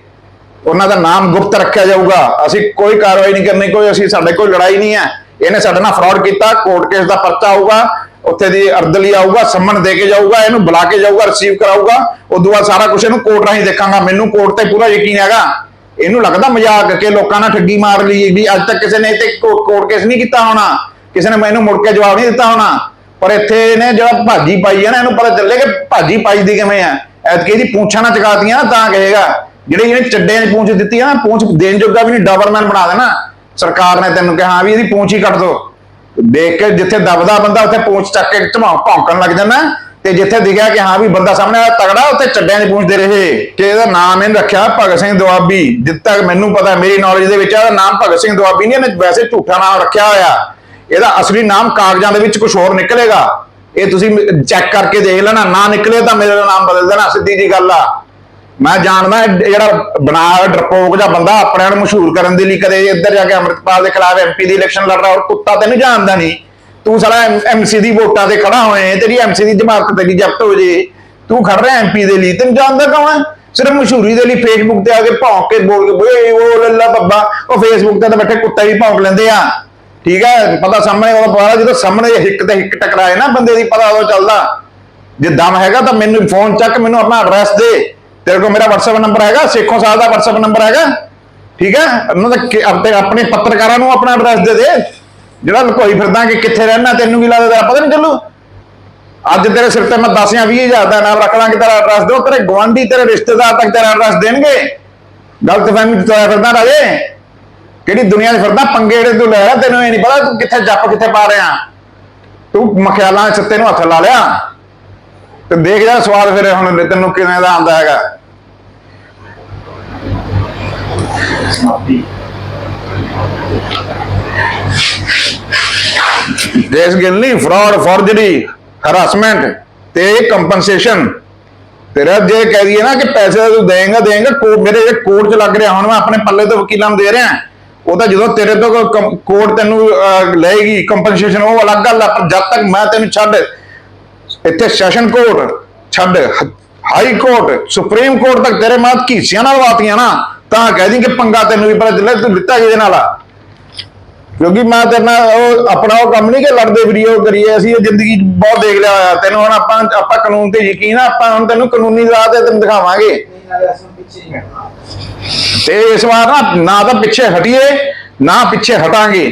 ਉਹਨਾਂ ਦਾ ਨਾਮ ਗੁਪਤ ਰੱਖਿਆ ਜਾਊਗਾ। ਅਸੀਂ ਕੋਈ ਕਾਰਵਾਈ ਨਹੀਂ ਕਰਨੀ, ਕੋਈ ਅਸੀਂ, ਸਾਡੇ ਕੋਈ ਲੜਾਈ ਨਹੀਂ ਹੈ। ਇਹਨੇ ਸਾਡੇ ਨਾਲ ਫਰਾਡ ਕੀਤਾ ਕੋਰਟ ਕੇਸ ਦਾ ਪਰਚਾ ਆਊਗਾ। ਉੱਥੇ ਦੀ ਅਰਦਲੀ ਆਊਗਾ ਸੰਮਨ ਦੇ ਕੇ ਜਾਊਗਾ, ਇਹਨੂੰ ਬੁਲਾ ਕੇ ਜਾਊਗਾ ਰਿਸੀਵ ਕਰਾਊਗਾ। ਉਦੋਂ ਬਾਅਦ ਸਾਰਾ ਕੁਝ ਇਹਨੂੰ ਕੋਰਟ ਰਾਹੀਂ ਦੇਖਾਂਗਾ। ਮੈਨੂੰ ਕੋਰਟ ਤੇ ਪੂਰਾ ਯਕੀਨ ਹੈਗਾ। ਇਹਨੂੰ ਲੱਗਦਾ ਮਜ਼ਾਕ ਕਿ ਲੋਕਾਂ ਨਾਲ ਠੱਗੀ ਮਾਰ ਲਈ, ਵੀ ਅੱਜ ਤੱਕ ਕਿਸੇ ਨੇ ਤੇ ਕੋਰਟ ਕੇਸ ਨਹੀਂ ਕੀਤਾ ਹੋਣਾ। ਕਿਸੇ ਨੇ ਮੈਨੂੰ ਮੁੜ ਕੇ ਜਵਾਬ ਨਹੀਂ ਦਿੱਤਾ ਹੋਣਾ। ਪਰ ਇੱਥੇ ਇਹਨੇ ਜਿਹੜਾ ਭਾਜੀ ਪਾਈ ਹੈ ਨਾ, ਇਹਨੂੰ ਪਤਾ ਚੱਲੇ ਕਿ ਭਾਜੀ ਪਾਈ ਦੀ ਕਿਵੇਂ ਆ। ਐਤਕੀ ਇਹਦੀ ਪੂੰਛਾਂ ਨਾ ਚਕਾਤੀਆਂ ਤਾਂ ਕਹੇਗਾ। ਜਿਹੜੇ ਇਹਨੇ ਚੱਡਿਆਂ ਦੀ ਪੂੰਛ ਦਿੱਤੀ ਆ ਨਾ, ਪੂੰਛ ਦੇਣ ਜੋਗਾ ਵੀ ਨਹੀਂ ਡਬਰਮੈਨ ਬਣਾ ਦੇਣਾ। ਸਰਕਾਰ ਨੇ ਤੈਨੂੰ ਕਿਹਾ ਹਾਂ ਵੀ ਇਹਦੀ ਪੂੰਛ ਹੀ ਕੱਟ ਦੋ। ਦੇਖ ਕੇ ਜਿੱਥੇ ਦਬਦਾ ਬੰਦਾ ਉੱਥੇ ਪੂੰਛ ਚੱਕ ਕੇ ਝਮਾਉ ਭੌਂਕਣ ਲੱਗ ਜਾਂਦਾ ਤੇ ਜਿੱਥੇ ਦਿਖਿਆ ਕਿ ਹਾਂ ਵੀ ਬੰਦਾ ਸਾਹਮਣੇ ਆਇਆ ਤਗੜਾ, ਉੱਥੇ ਚੱਡਿਆਂ 'ਚ ਪੂੰਛਦੇ ਰਹੇ ਕਿ ਇਹਦਾ ਨਾਮ ਇਹਨੇ ਰੱਖਿਆ ਭਗਤ ਸਿੰਘ ਦੁਆਬੀ। ਜਿੱਦਾਂ ਮੈਨੂੰ ਪਤਾ, ਮੇਰੀ ਨੌਲੇਜ ਦੇ ਵਿੱਚ ਇਹਦਾ ਨਾਮ ਭਗਤ ਸਿੰਘ ਦੁਆਬੀ ਨਹੀਂ, ਇਹਨੇ ਵੈਸੇ ਝੂਠਾ ਨਾਮ ਰੱਖਿਆ ਹੋਇਆ। ਇਹਦਾ ਅਸਲੀ ਨਾਮ ਕਾਗਜ਼ਾਂ ਦੇ ਵਿੱਚ ਕੁਝ ਹੋਰ ਨਿਕਲੇਗਾ। ਇਹ ਤੁਸੀਂ ਚੈੱਕ ਕਰਕੇ ਦੇਖ ਲੈਣਾ, ਨਾ ਨਿਕਲੇ ਤਾਂ ਮੇਰਾ ਨਾਮ ਬਦਲ ਦੇਣਾ, ਸਿੱਧੀ ਜੀ ਗੱਲ ਆ। ਮੈਂ ਜਾਣਦਾ ਜਿਹੜਾ ਬਣਾ ਡਰਪੋਕ ਜਾਂ ਬੰਦਾ ਆਪਣੇ ਨੂੰ ਮਸ਼ਹੂਰ ਕਰਨ ਦੇ ਲਈ ਕਦੇ ਇੱਧਰ ਜਾ ਕੇ ਅੰਮ੍ਰਿਤਪਾਲ ਦੇ ਖਿਲਾਫ ਐਮਪੀ ਦੀ ਇਲੈਕਸ਼ਨ ਲੜ ਰਿਹਾ ਔਰ ਕੁੱਤਾ ਤੈਨੂੰ ਜਾਣਦਾ ਨਹੀਂ। ਤੂੰ ਸਾਲਾ ਐਮਸੀ ਦੀ ਵੋਟਾਂ ਤੇ ਖੜਾ ਹੋਏ ਤੇਰੀ ਐਮਸੀ ਦੀ ਜਮਾਤ ਤੇਰੀ ਜ਼ਬਤ ਹੋ ਜੇ। ਤੂੰ ਖੜ ਰਿਹਾ ਐਮਪੀ ਦੇ ਲਈ, ਤੈਨੂੰ ਜਾਣਦਾ ਕੌਣ ਹੈ? ਸਿਰਫ ਮਸ਼ਹੂਰੀ ਦੇ ਲਈ ਫੇਸਬੁੱਕ ਤੇ ਆ ਕੇ ਭੌਂਕ ਕੇ ਬੋਲ ਕੇ, ਓਏ ਉਹ ਲੱਲਾ ਬੱਬਾ। ਉਹ ਫੇਸਬੁੱਕ ਤੇ ਤਾਂ ਬੈਠੇ ਕੁੱਤੇ ਵੀ ਭੌਂਕ ਲੈਂਦੇ ਆ। ਠੀਕ ਹੈ, ਪਤਾ ਸਾਹਮਣੇ ਉਹ ਪਤਾ ਜਦੋਂ ਸਾਹਮਣੇ ਹਿੱਕ ਤੇ ਹਿੱਕ ਟਕਰਾਏ ਨਾ ਬੰਦੇ ਦੀ, ਪਤਾ ਉਹ ਚੱਲਦਾ। ਜੇ ਦਮ ਹੈਗਾ ਤਾਂ ਮੈਨੂੰ ਫੋਨ ਚੱਕ, ਮੈਨੂੰ ਆਪਣਾ ਐਡਰੈਸ ਦੇ। ਤੇਰੇ ਕੋਲ ਮੇਰਾ WhatsApp ਨੰਬਰ ਹੈਗਾ, ਸੇਖੋਂ ਸਾਹਿਬ ਦਾ WhatsApp ਨੰਬਰ ਹੈਗਾ। ਠੀਕ ਹੈ? ਉਹਨਾਂ ਦਾ ਆਪਣੇ ਆਪਣੇ ਪੱਤਰਕਾਰਾਂ ਨੂੰ ਆਪਣਾ ਐਡਰੈਸ ਦੇ ਦੇ। ਜਿਹੜਾ ਲੁਕੋਈ ਫਿਰਦਾ ਕਿ ਕਿੱਥੇ ਰਹਿਣਾ, ਤੈਨੂੰ ਵੀ ਲੱਗਦਾ ਤੇਰਾ ਪਤਾ ਨਹੀਂ ਚੱਲੂ? ਅੱਜ ਤੇਰੇ ਸਿਰ ਤੇ ਮੈਂ 10 ਜਾਂ 20 ਹਜ਼ਾਰ ਦਾ ਨਾਮ ਰੱਖ ਲਾਂਗੇ ਤੇਰਾ ਐਡਰੈਸ ਦਿਓ। ਤੇਰੇ ਗਵਾਂਢੀ ਤੇਰੇ ਰਿਸ਼ਤੇਦਾਰ ਤੱਕ ਤੇਰਾ ਐਡਰੈਸ ਦੇਣਗੇ। ਗਲਤ ਫਹਿਮੀ ਚ ਤੋਇਆ ਫਿਰਦਾ ਰਾਜੇ। ਕਿਹੜੀ ਦੁਨੀਆ 'ਚ ਫਿਰਦਾ? ਪੰਗੇ ਜਿਹੜੇ ਤੂੰ ਲੈ ਰਿਹਾ, ਤੈਨੂੰ ਇਹ ਨਹੀਂ ਪਤਾ ਤੂੰ ਕਿੱਥੇ ਜੱਪ ਕਿੱਥੇ ਪਾ ਰਿਹਾ। ਤੂੰ ਮਖਿਆਲਾਂ ਦੇ ਸੱਤੇ ਨੂੰ ਹੱਥ ਲਾ ਲਿਆ। ਤੇ ਦੇਖ ਜਾ ਸਵਾਦ ਫਿਰ ਹੁਣ ਤੈਨੂੰ ਕਿਵੇਂ ਦਾ ਆਉਂਦਾ ਹੈਗਾ। ਦੇਸ਼ ਗਿਲ ਫਰਾਡ ਫੋਰਜਰੀ ਹਰਾਸਮੈਂਟ ਤੇ ਕੰਪਨਸੇਸ਼ਨ ਤੇਰਾ ਜੇ ਕਹਿ ਦਈਏ ਨਾ ਕਿ ਪੈਸੇ ਤਾਂ ਤੂੰ ਦੇਂਗਾ ਦੇਂਗਾ ਕੋਰਟ ਮੇਰੇ ਇਹ ਕੋਰਟ 'ਚ ਲੱਗ ਰਿਹਾ, ਹੁਣ ਮੈਂ ਆਪਣੇ ਪੱਲੇ ਤੋਂ ਵਕੀਲਾਂ ਨੂੰ ਦੇ ਰਿਹਾ। ਉਹ ਤਾਂ ਜਦੋਂ ਤੇਰੇ ਤੋਂ ਕੋਰਟ ਤੈਨੂੰ ਲਏਗੀ ਕੰਪਨਸੇਸ਼ਨ ਉਹ ਅਲੱਗ ਗੱਲ ਆ, ਪਰ ਜਦ ਤੱਕ ਮੈਂ ਤੈਨੂੰ ਛੱਡ ਇੱਥੇ ਸੈਸ਼ਨ ਕੋਰਟ ਛੱਡ ਹਾਈ ਕੋਰਟ, ਸੁਪਰੀਮ ਕੋਰਟ ਤੱਕ ਤੇਰੇ ਮਾਤ ਘੀਸੀਆਂ ਨਾਲ ਵਾਤੀਆਂ ਨਾ, ਤਾਂ ਕਹਿ ਦੀ ਕਿ ਪੰਗਾ ਤੈਨੂੰ ਵੀ ਪਤਾ ਚੱਲੇ ਤੂੰ ਦਿੱਤਾ ਕਿਹਦੇ ਨਾਲ ਆ? ਕਿਉਂਕਿ ਮੈਂ ਤੇਰੇ ਨਾਲ ਉਹ ਆਪਣਾ ਉਹ ਕੰਮ ਨਹੀਂ ਕਿ ਲੜਦੇ ਵੀਡੀਓ ਕਰੀਏ ਅਸੀਂ ਇਹ ਜ਼ਿੰਦਗੀ 'ਚ ਬਹੁਤ ਦੇਖ ਲਿਆ ਹੋਇਆ। ਤੈਨੂੰ ਹੁਣ ਆਪਾਂ ਆਪਾਂ ਕਾਨੂੰਨ ਤੇ ਯਕੀਨ ਆ, ਆਪਾਂ ਹੁਣ ਤੈਨੂੰ ਕਾਨੂੰਨੀ ਰਾਹ ਤੇ ਤੈਨੂੰ ਦਿਖਾਵਾਂਗੇ। ਤੇ ਇਸ ਵਾਰ ਨਾ ਨਾ ਤਾਂ ਪਿੱਛੇ ਹਟੀਏ, ਨਾ ਪਿੱਛੇ ਹਟਾਂਗੇ।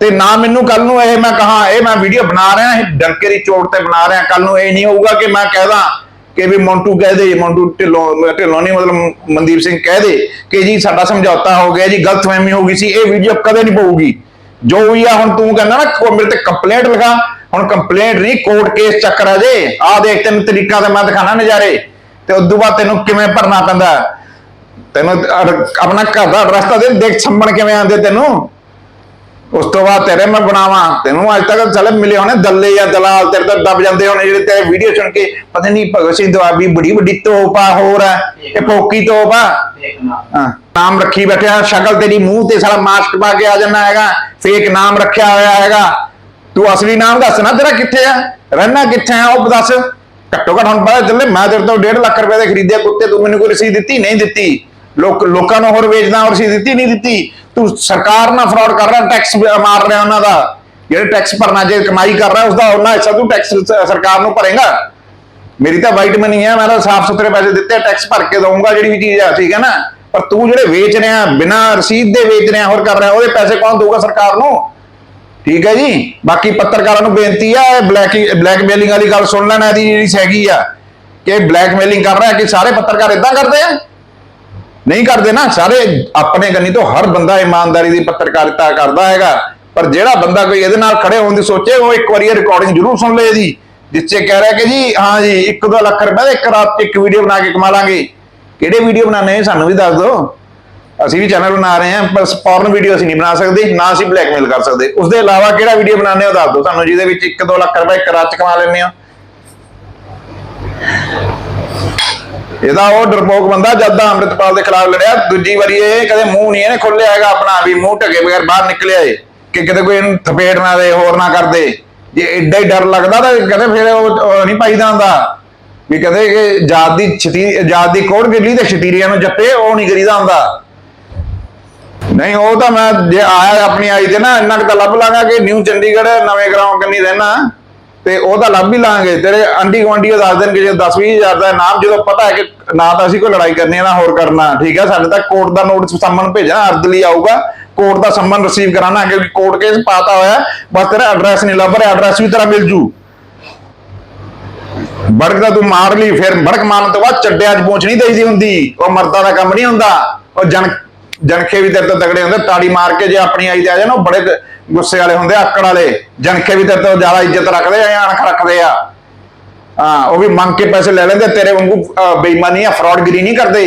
ਤੇ ਨਾ ਮੈਨੂੰ ਕੱਲ ਨੂੰ ਇਹ ਮੈਂ ਕਹਾ, ਇਹ ਮੈਂ ਵੀਡੀਓ ਬਣਾ ਰਿਹਾ, ਇਹ ਡੰਕੇ ਦੀ ਚੋਟ ਤੇ ਬਣਾ ਰਿਹਾ, ਕੱਲ ਨੂੰ ਇਹ ਨਹੀਂ ਹੋਊਗਾ ਕਿ ਮੈਂ ਕਹਿਦਾ ਕਿ ਵੀ ਮੌਂਟੂ ਕਹਿ ਦੇ, ਮੌਂਟੂ ਢਿੱਲੋਂ ਢਿੱਲੋਂ ਨਹੀਂ, ਮਤਲਬ ਮਨਦੀਪ ਸਿੰਘ ਕਹਿ ਦੇ ਕਿ ਜੀ ਸਾਡਾ ਸਮਝੌਤਾ ਹੋ ਗਿਆ ਜੀ, ਗਲਤਫਹਿਮੀ ਹੋ ਗਈ ਸੀ, ਇਹ ਵੀਡੀਓ ਕਦੇ ਨਹੀਂ ਪਊਗੀ। ਜੋ ਵੀ ਆ, ਹੁਣ ਤੂੰ ਕਹਿੰਦਾ ਨਾ ਮੇਰੇ ਤੇ ਕੰਪਲੇਂਟ ਲਿਖਾ, ਹੁਣ ਕੰਪਲੇਂਟ ਨਹੀਂ ਕੋਰਟ ਕੇਸ ਚੱਕਰ ਆ ਜੇ ਆ ਦੇਖ ਤੈਨੂੰ ਤਰੀਕਾ ਤੇ ਮੈਂ ਦਿਖਾਣਾ ਨਜ਼ਾਰੇ। ਤੇ ਉਦੋਂ ਬਾਅਦ ਤੈਨੂੰ ਕਿਵੇਂ ਭਰਨਾ ਪੈਂਦਾ? ਤੈਨੂੰ ਆਪਣਾ ਘਰ ਦਾ ਰਸਤਾ ਦੇ, ਦੇਖ ਸੰਭਣ ਕਿਵੇਂ ਆਂਦੇ ਤੈਨੂੰ? ਉਸ ਤੋਂ ਬਾਅਦ ਤੇਰੇ ਮੈਂ ਬਣਾਵਾਂ, ਤੈਨੂੰ ਅੱਜ ਤੱਕ ਚੱਲ ਮਿਲੇ ਹੋਣੇ ਦੱਲੇ ਜਾਂ ਦਲਾਲ, ਤੇਰੇ ਤੋਂ ਦਬ ਜਾਂਦੇ ਹੋਣੇ ਜਿਹੜੇ ਤੇਰੇ ਵੀਡੀਓ ਸੁਣ ਕੇ, ਪਤਾ ਨਹੀਂ ਭਗਤ ਸਿੰਘ ਦੁਆਬੀ ਬੜੀ ਵੱਡੀ ਤੋਪ ਹੋਰ ਆ ਇਹ ਪੋਕੀ ਤੋਪ। ਹਾਂ, ਨਾਮ ਰੱਖੀ ਬੈਠਿਆ, ਸ਼ਕਲ ਤੇਰੀ ਮੂੰਹ ਤੇ ਸਾਲਾ ਮਾਸਕ ਪਾ ਕੇ ਆ ਜਾਂਦਾ ਹੈਗਾ ਫੇਕ ਨਾਮ ਰੱਖਿਆ ਹੋਇਆ ਹੈਗਾ। ਤੂੰ ਅਸਲੀ ਨਾਮ ਦੱਸ ਨਾ ਤੇਰਾ ਕਿੱਥੇ ਆ ਰਹਿਣਾ ਕਿੱਥੇ ਆ ਉਹ ਦੱਸ। ਘੱਟੋ ਘੱਟ ਹੁਣ ਪਤਾ ਚੱਲੇ, ਮੈਂ ਤੇਰੇ ਤੋਂ 1.5 ਲੱਖ ਰੁਪਏ ਦੇ ਖਰੀਦਿਆ ਕੁੱਤੇ, ਤੂੰ ਮੈਨੂੰ ਕੋਈ ਰਸੀਦ ਦਿੱਤੀ, ਨਹੀਂ ਦਿੱਤੀ। ਲੋਕ ਲੋਕਾਂ ਨੂੰ ਹੋਰ ਵੇਚਦਾ, ਹੋਰ ਰਸੀਦ ਦਿੱਤੀ, ਨਹੀਂ ਦਿੱਤੀ। ਤੂੰ ਸਰਕਾਰ ਨਾਲ ਫਰਾਡ ਕਰ ਰਿਹਾ ਟੈਕਸ ਮਾਰ ਰਿਹਾ ਉਹਨਾਂ ਦਾ। ਜਿਹੜੇ ਟੈਕਸ ਭਰਨਾ, ਜੇ ਕਮਾਈ ਕਰ ਰਿਹਾ ਉਸ ਉਹਨਾਂ ਹਿੱਸਾ ਤੂੰ ਟੈਕਸ ਸਰਕਾਰ ਨੂੰ ਭਰੇਗਾ। ਮੇਰੀ ਤਾਂ ਵਾਈਟ ਮਨੀ ਹੈ, ਮੈਂ ਤਾਂ ਸਾਫ਼ ਸੁਥਰੇ ਪੈਸੇ ਦਿੱਤੇ ਟੈਕਸ ਭਰ ਕੇ ਦਊਂਗਾ ਜਿਹੜੀ ਵੀ ਚੀਜ਼ ਆ, ਠੀਕ ਹੈ ਨਾ? ਪਰ ਤੂੰ ਜਿਹੜੇ ਵੇਚ ਰਿਹਾ, ਬਿਨਾਂ ਰਸੀਦ ਦੇ ਵੇਚ ਰਿਹਾ, ਹੋਰ ਕਰ ਰਿਹਾ, ਉਹਦੇ ਪੈਸੇ ਕੌਣ ਦਊਗਾ ਸਰਕਾਰ ਨੂੰ? ਠੀਕ ਹੈ ਜੀ? ਬਾਕੀ ਪੱਤਰਕਾਰਾਂ ਨੂੰ ਬੇਨਤੀ ਆ, ਇਹ ਬਲੈਕ ਬਲੈਕਮੇਲਿੰਗ ਵਾਲੀ ਗੱਲ ਸੁਣ ਲੈਣਾ, ਇਹਦੀ ਜਿਹੜੀ ਹੈਗੀ ਆ। ਕਿ ਬਲੈਕਮੇਲਿੰਗ ਕਰ ਰਿਹਾ, ਕਿ ਸਾਰੇ ਪੱਤਰਕਾਰ ਇਦਾਂ ਕਰਦੇ ਆ? ਨਹੀਂ ਕਰਦੇ ਨਾ, ਸਾਰੇ ਆਪਣੇ ਕੰਨੀ ਤੋਂ ਹਰ ਬੰਦਾ ਇਮਾਨਦਾਰੀ ਦੀ ਪੱਤਰਕਾਰਿਤਾ ਕਰਦਾ ਹੈਗਾ। ਪਰ ਜਿਹੜਾ ਬੰਦਾ ਕੋਈ ਇਹਦੇ ਨਾਲ ਖੜੇ ਹੋਣ ਦੀ ਸੋਚੇ, ਉਹ ਇੱਕ ਵਾਰੀ ਇਹ ਰਿਕਾਰਡਿੰਗ ਜ਼ਰੂਰ ਸੁਣ ਲਏ ਇਹਦੀ ਜਿੱਚੇ ਕਹਿ ਰਿਹਾ ਕਿ ਜੀ, ਹਾਂ ਜੀ 1-2 ਲੱਖ ਰੁਪਏ ਦਾ ਇੱਕ ਰਾਤ ਇੱਕ ਵੀਡੀਓ ਬਣਾ ਕੇ ਕਮਾ ਲਾਂਗੇ। ਕਿਹੜੇ ਵੀਡੀਓ ਬਣਾਣੇ ਸਾਨੂੰ ਵੀ ਦੱਸ ਦਿਓ। ਅਸੀਂ ਵੀ ਚੈਨਲ ਬਣਾ ਰਹੇ ਹਾਂ, ਪਰ ਪੌਰਨ ਵੀਡੀਓ ਅਸੀਂ ਨਹੀਂ ਬਣਾ ਸਕਦੇ, ਨਾ ਅਸੀਂ ਬਲੈਕਮੇਲ ਕਰ ਸਕਦੇ। ਉਸ ਦੇ ਇਲਾਵਾ ਕਿਹੜਾ ਵੀਡੀਓ ਬਣਾਉਂਦੇ ਉਹ ਦੱਸ ਦਿਓ ਸਾਨੂੰ, ਜਿਹਦੇ ਵਿੱਚ 1-2 ਲੱਖ ਰੁਪਏ ਇੱਕ ਰਾਤ 'ਚ ਕਮਾ ਲੈਂਦੇ ਹੋ। ਇਹਦਾ ਉਹ ਡਰਪੋਕ ਬੰਦਾ ਜਦ ਦਾ ਅੰਮ੍ਰਿਤਪਾਲ ਦੇ ਖਿਲਾਫ ਲੜਿਆ, ਦੂਜੀ ਵਾਰੀ ਇਹ ਕਦੇ ਮੂੰਹ ਨਹੀਂ ਇਹਨੇ ਖੋਲਿਆ ਹੈਗਾ ਆਪਣਾ ਵੀ ਮੂੰਹ ਢਕੇ ਬਗੈਰ ਬਾਹਰ ਨਿਕਲਿਆ ਏ, ਕਿ ਕਿਤੇ ਕੋਈ ਇਹਨੂੰ ਥਪੇੜ ਨਾ ਦੇ, ਹੋਰ ਨਾ ਕਰਦੇ ਜੇ ਐਡਾ ਹੀ ਡਰ ਲੱਗਦਾ ਤਾਂ ਕਹਿੰਦੇ ਫਿਰ ਉਹ ਉਹ ਨਹੀਂ ਪਾਈਦਾ ਹੁੰਦਾ। ਵੀ ਕਹਿੰਦੇ ਕਿ ਜਾਤ ਦੀ ਛਤੀ ਜਾਤ ਦੀ ਕੋੜ ਗਿੱਲੀ ਤੇ ਛਤੀਰੀਆਂ ਨੂੰ ਜੱਪੇ, ਉਹ ਨਹੀਂ ਕਰੀਦਾ ਹੁੰਦਾ। ਨਹੀਂ, ਉਹ ਤਾਂ ਮੈਂ ਜੇ ਆਇਆ ਆਪਣੀ ਆਈ ਤੇ ਨਾ, ਇੰਨਾ ਕੁ ਤਾਂ ਲੱਭ ਲਾਂਗਾ ਕਿ ਨਿਊ ਚੰਡੀਗੜ੍ਹ ਨਵੇਂ ਗਰਾਊਂਡ ਕੰਨੀ ਰਹਿਣਾ। ਤੇ ਉਹ ਤਾਂ ਲੱਭ ਹੀ ਲਾਂਗੇ। ਤੇਰੇ ਆਂਢੀ ਗੁਆਂਢੀ ਉਹ ਦੱਸ ਦੇਣਗੇ, ਜੇ 10 ਹਜ਼ਾਰ ਦਾ ਨਾਮ ਜਦੋਂ ਪਤਾ ਹੈ ਕਿ ਨਾ ਤਾਂ ਅਸੀਂ ਕੋਈ ਲੜਾਈ ਕਰਨੀ ਹੈ, ਨਾ ਹੋਰ ਕਰਨਾ। ਠੀਕ ਹੈ, ਸਾਡੇ ਤਾਂ ਕੋਰਟ ਦਾ ਨੋਟਿਸ ਸੰਮਨ ਭੇਜਣਾ ਅਰਦ ਲਈ ਆਊਗਾ। ਕੋਰਟ ਦਾ ਸੰਮਨ ਰਿਸੀਵ ਕਰਾਣਾ ਕਿਉਂਕਿ ਕੋਰਟ ਕੇਸ ਪਾਤਾ ਹੋਇਆ ਬਸ ਤੇਰਾ ਐਡਰੈਸ ਨਹੀਂ ਲੱਭ ਰਿਹਾ ਐਡਰੈਸ ਵੀ ਤੇਰਾ ਮਿਲ ਜੂ। ਬੜਕ ਦਾ ਤੂੰ ਮਾਰ ਲਈ, ਫਿਰ ਬੜਕ ਮਾਰਨ ਤੋਂ ਬਾਅਦ ਚੱਡਿਆਂ 'ਚ ਪਹੁੰਚ ਨਹੀਂ ਦੇਈਦੀ ਹੁੰਦੀ। ਉਹ ਮਰਦਾਂ ਦਾ ਕੰਮ ਨਹੀਂ ਹੁੰਦਾ। ਉਹ ਜਨ ਜਨਖੇ ਵੀ ਤੇਰੇ ਤੋਂ ਤਗੜੇ ਹੁੰਦੇ, ਤਾੜੀ ਮਾਰ ਕੇ ਜੇ ਆਪਣੀ ਆਈ ਤੇ ਆ ਜਾਣਾ, ਉਹ ਬੜੇ ਗੁੱਸੇ ਵਾਲੇ ਹੁੰਦੇ ਆਕੜ ਵਾਲੇ। ਜਨਖੇ ਵੀ ਤੇਰੇ ਤੋਂ ਜ਼ਿਆਦਾ ਇੱਜ਼ਤ ਰੱਖਦੇ ਆ ਅਣਖ ਰੱਖਦੇ ਆ। ਹਾਂ ਉਹ ਵੀ ਮੰਗ ਕੇ ਪੈਸੇ ਲੈ ਲੈਂਦੇ ਤੇਰੇ ਵਾਂਗੂ ਬੇਈਮਾਨੀ ਆ ਫਰਾਡਗਿਰੀ ਨਹੀਂ ਕਰਦੇ।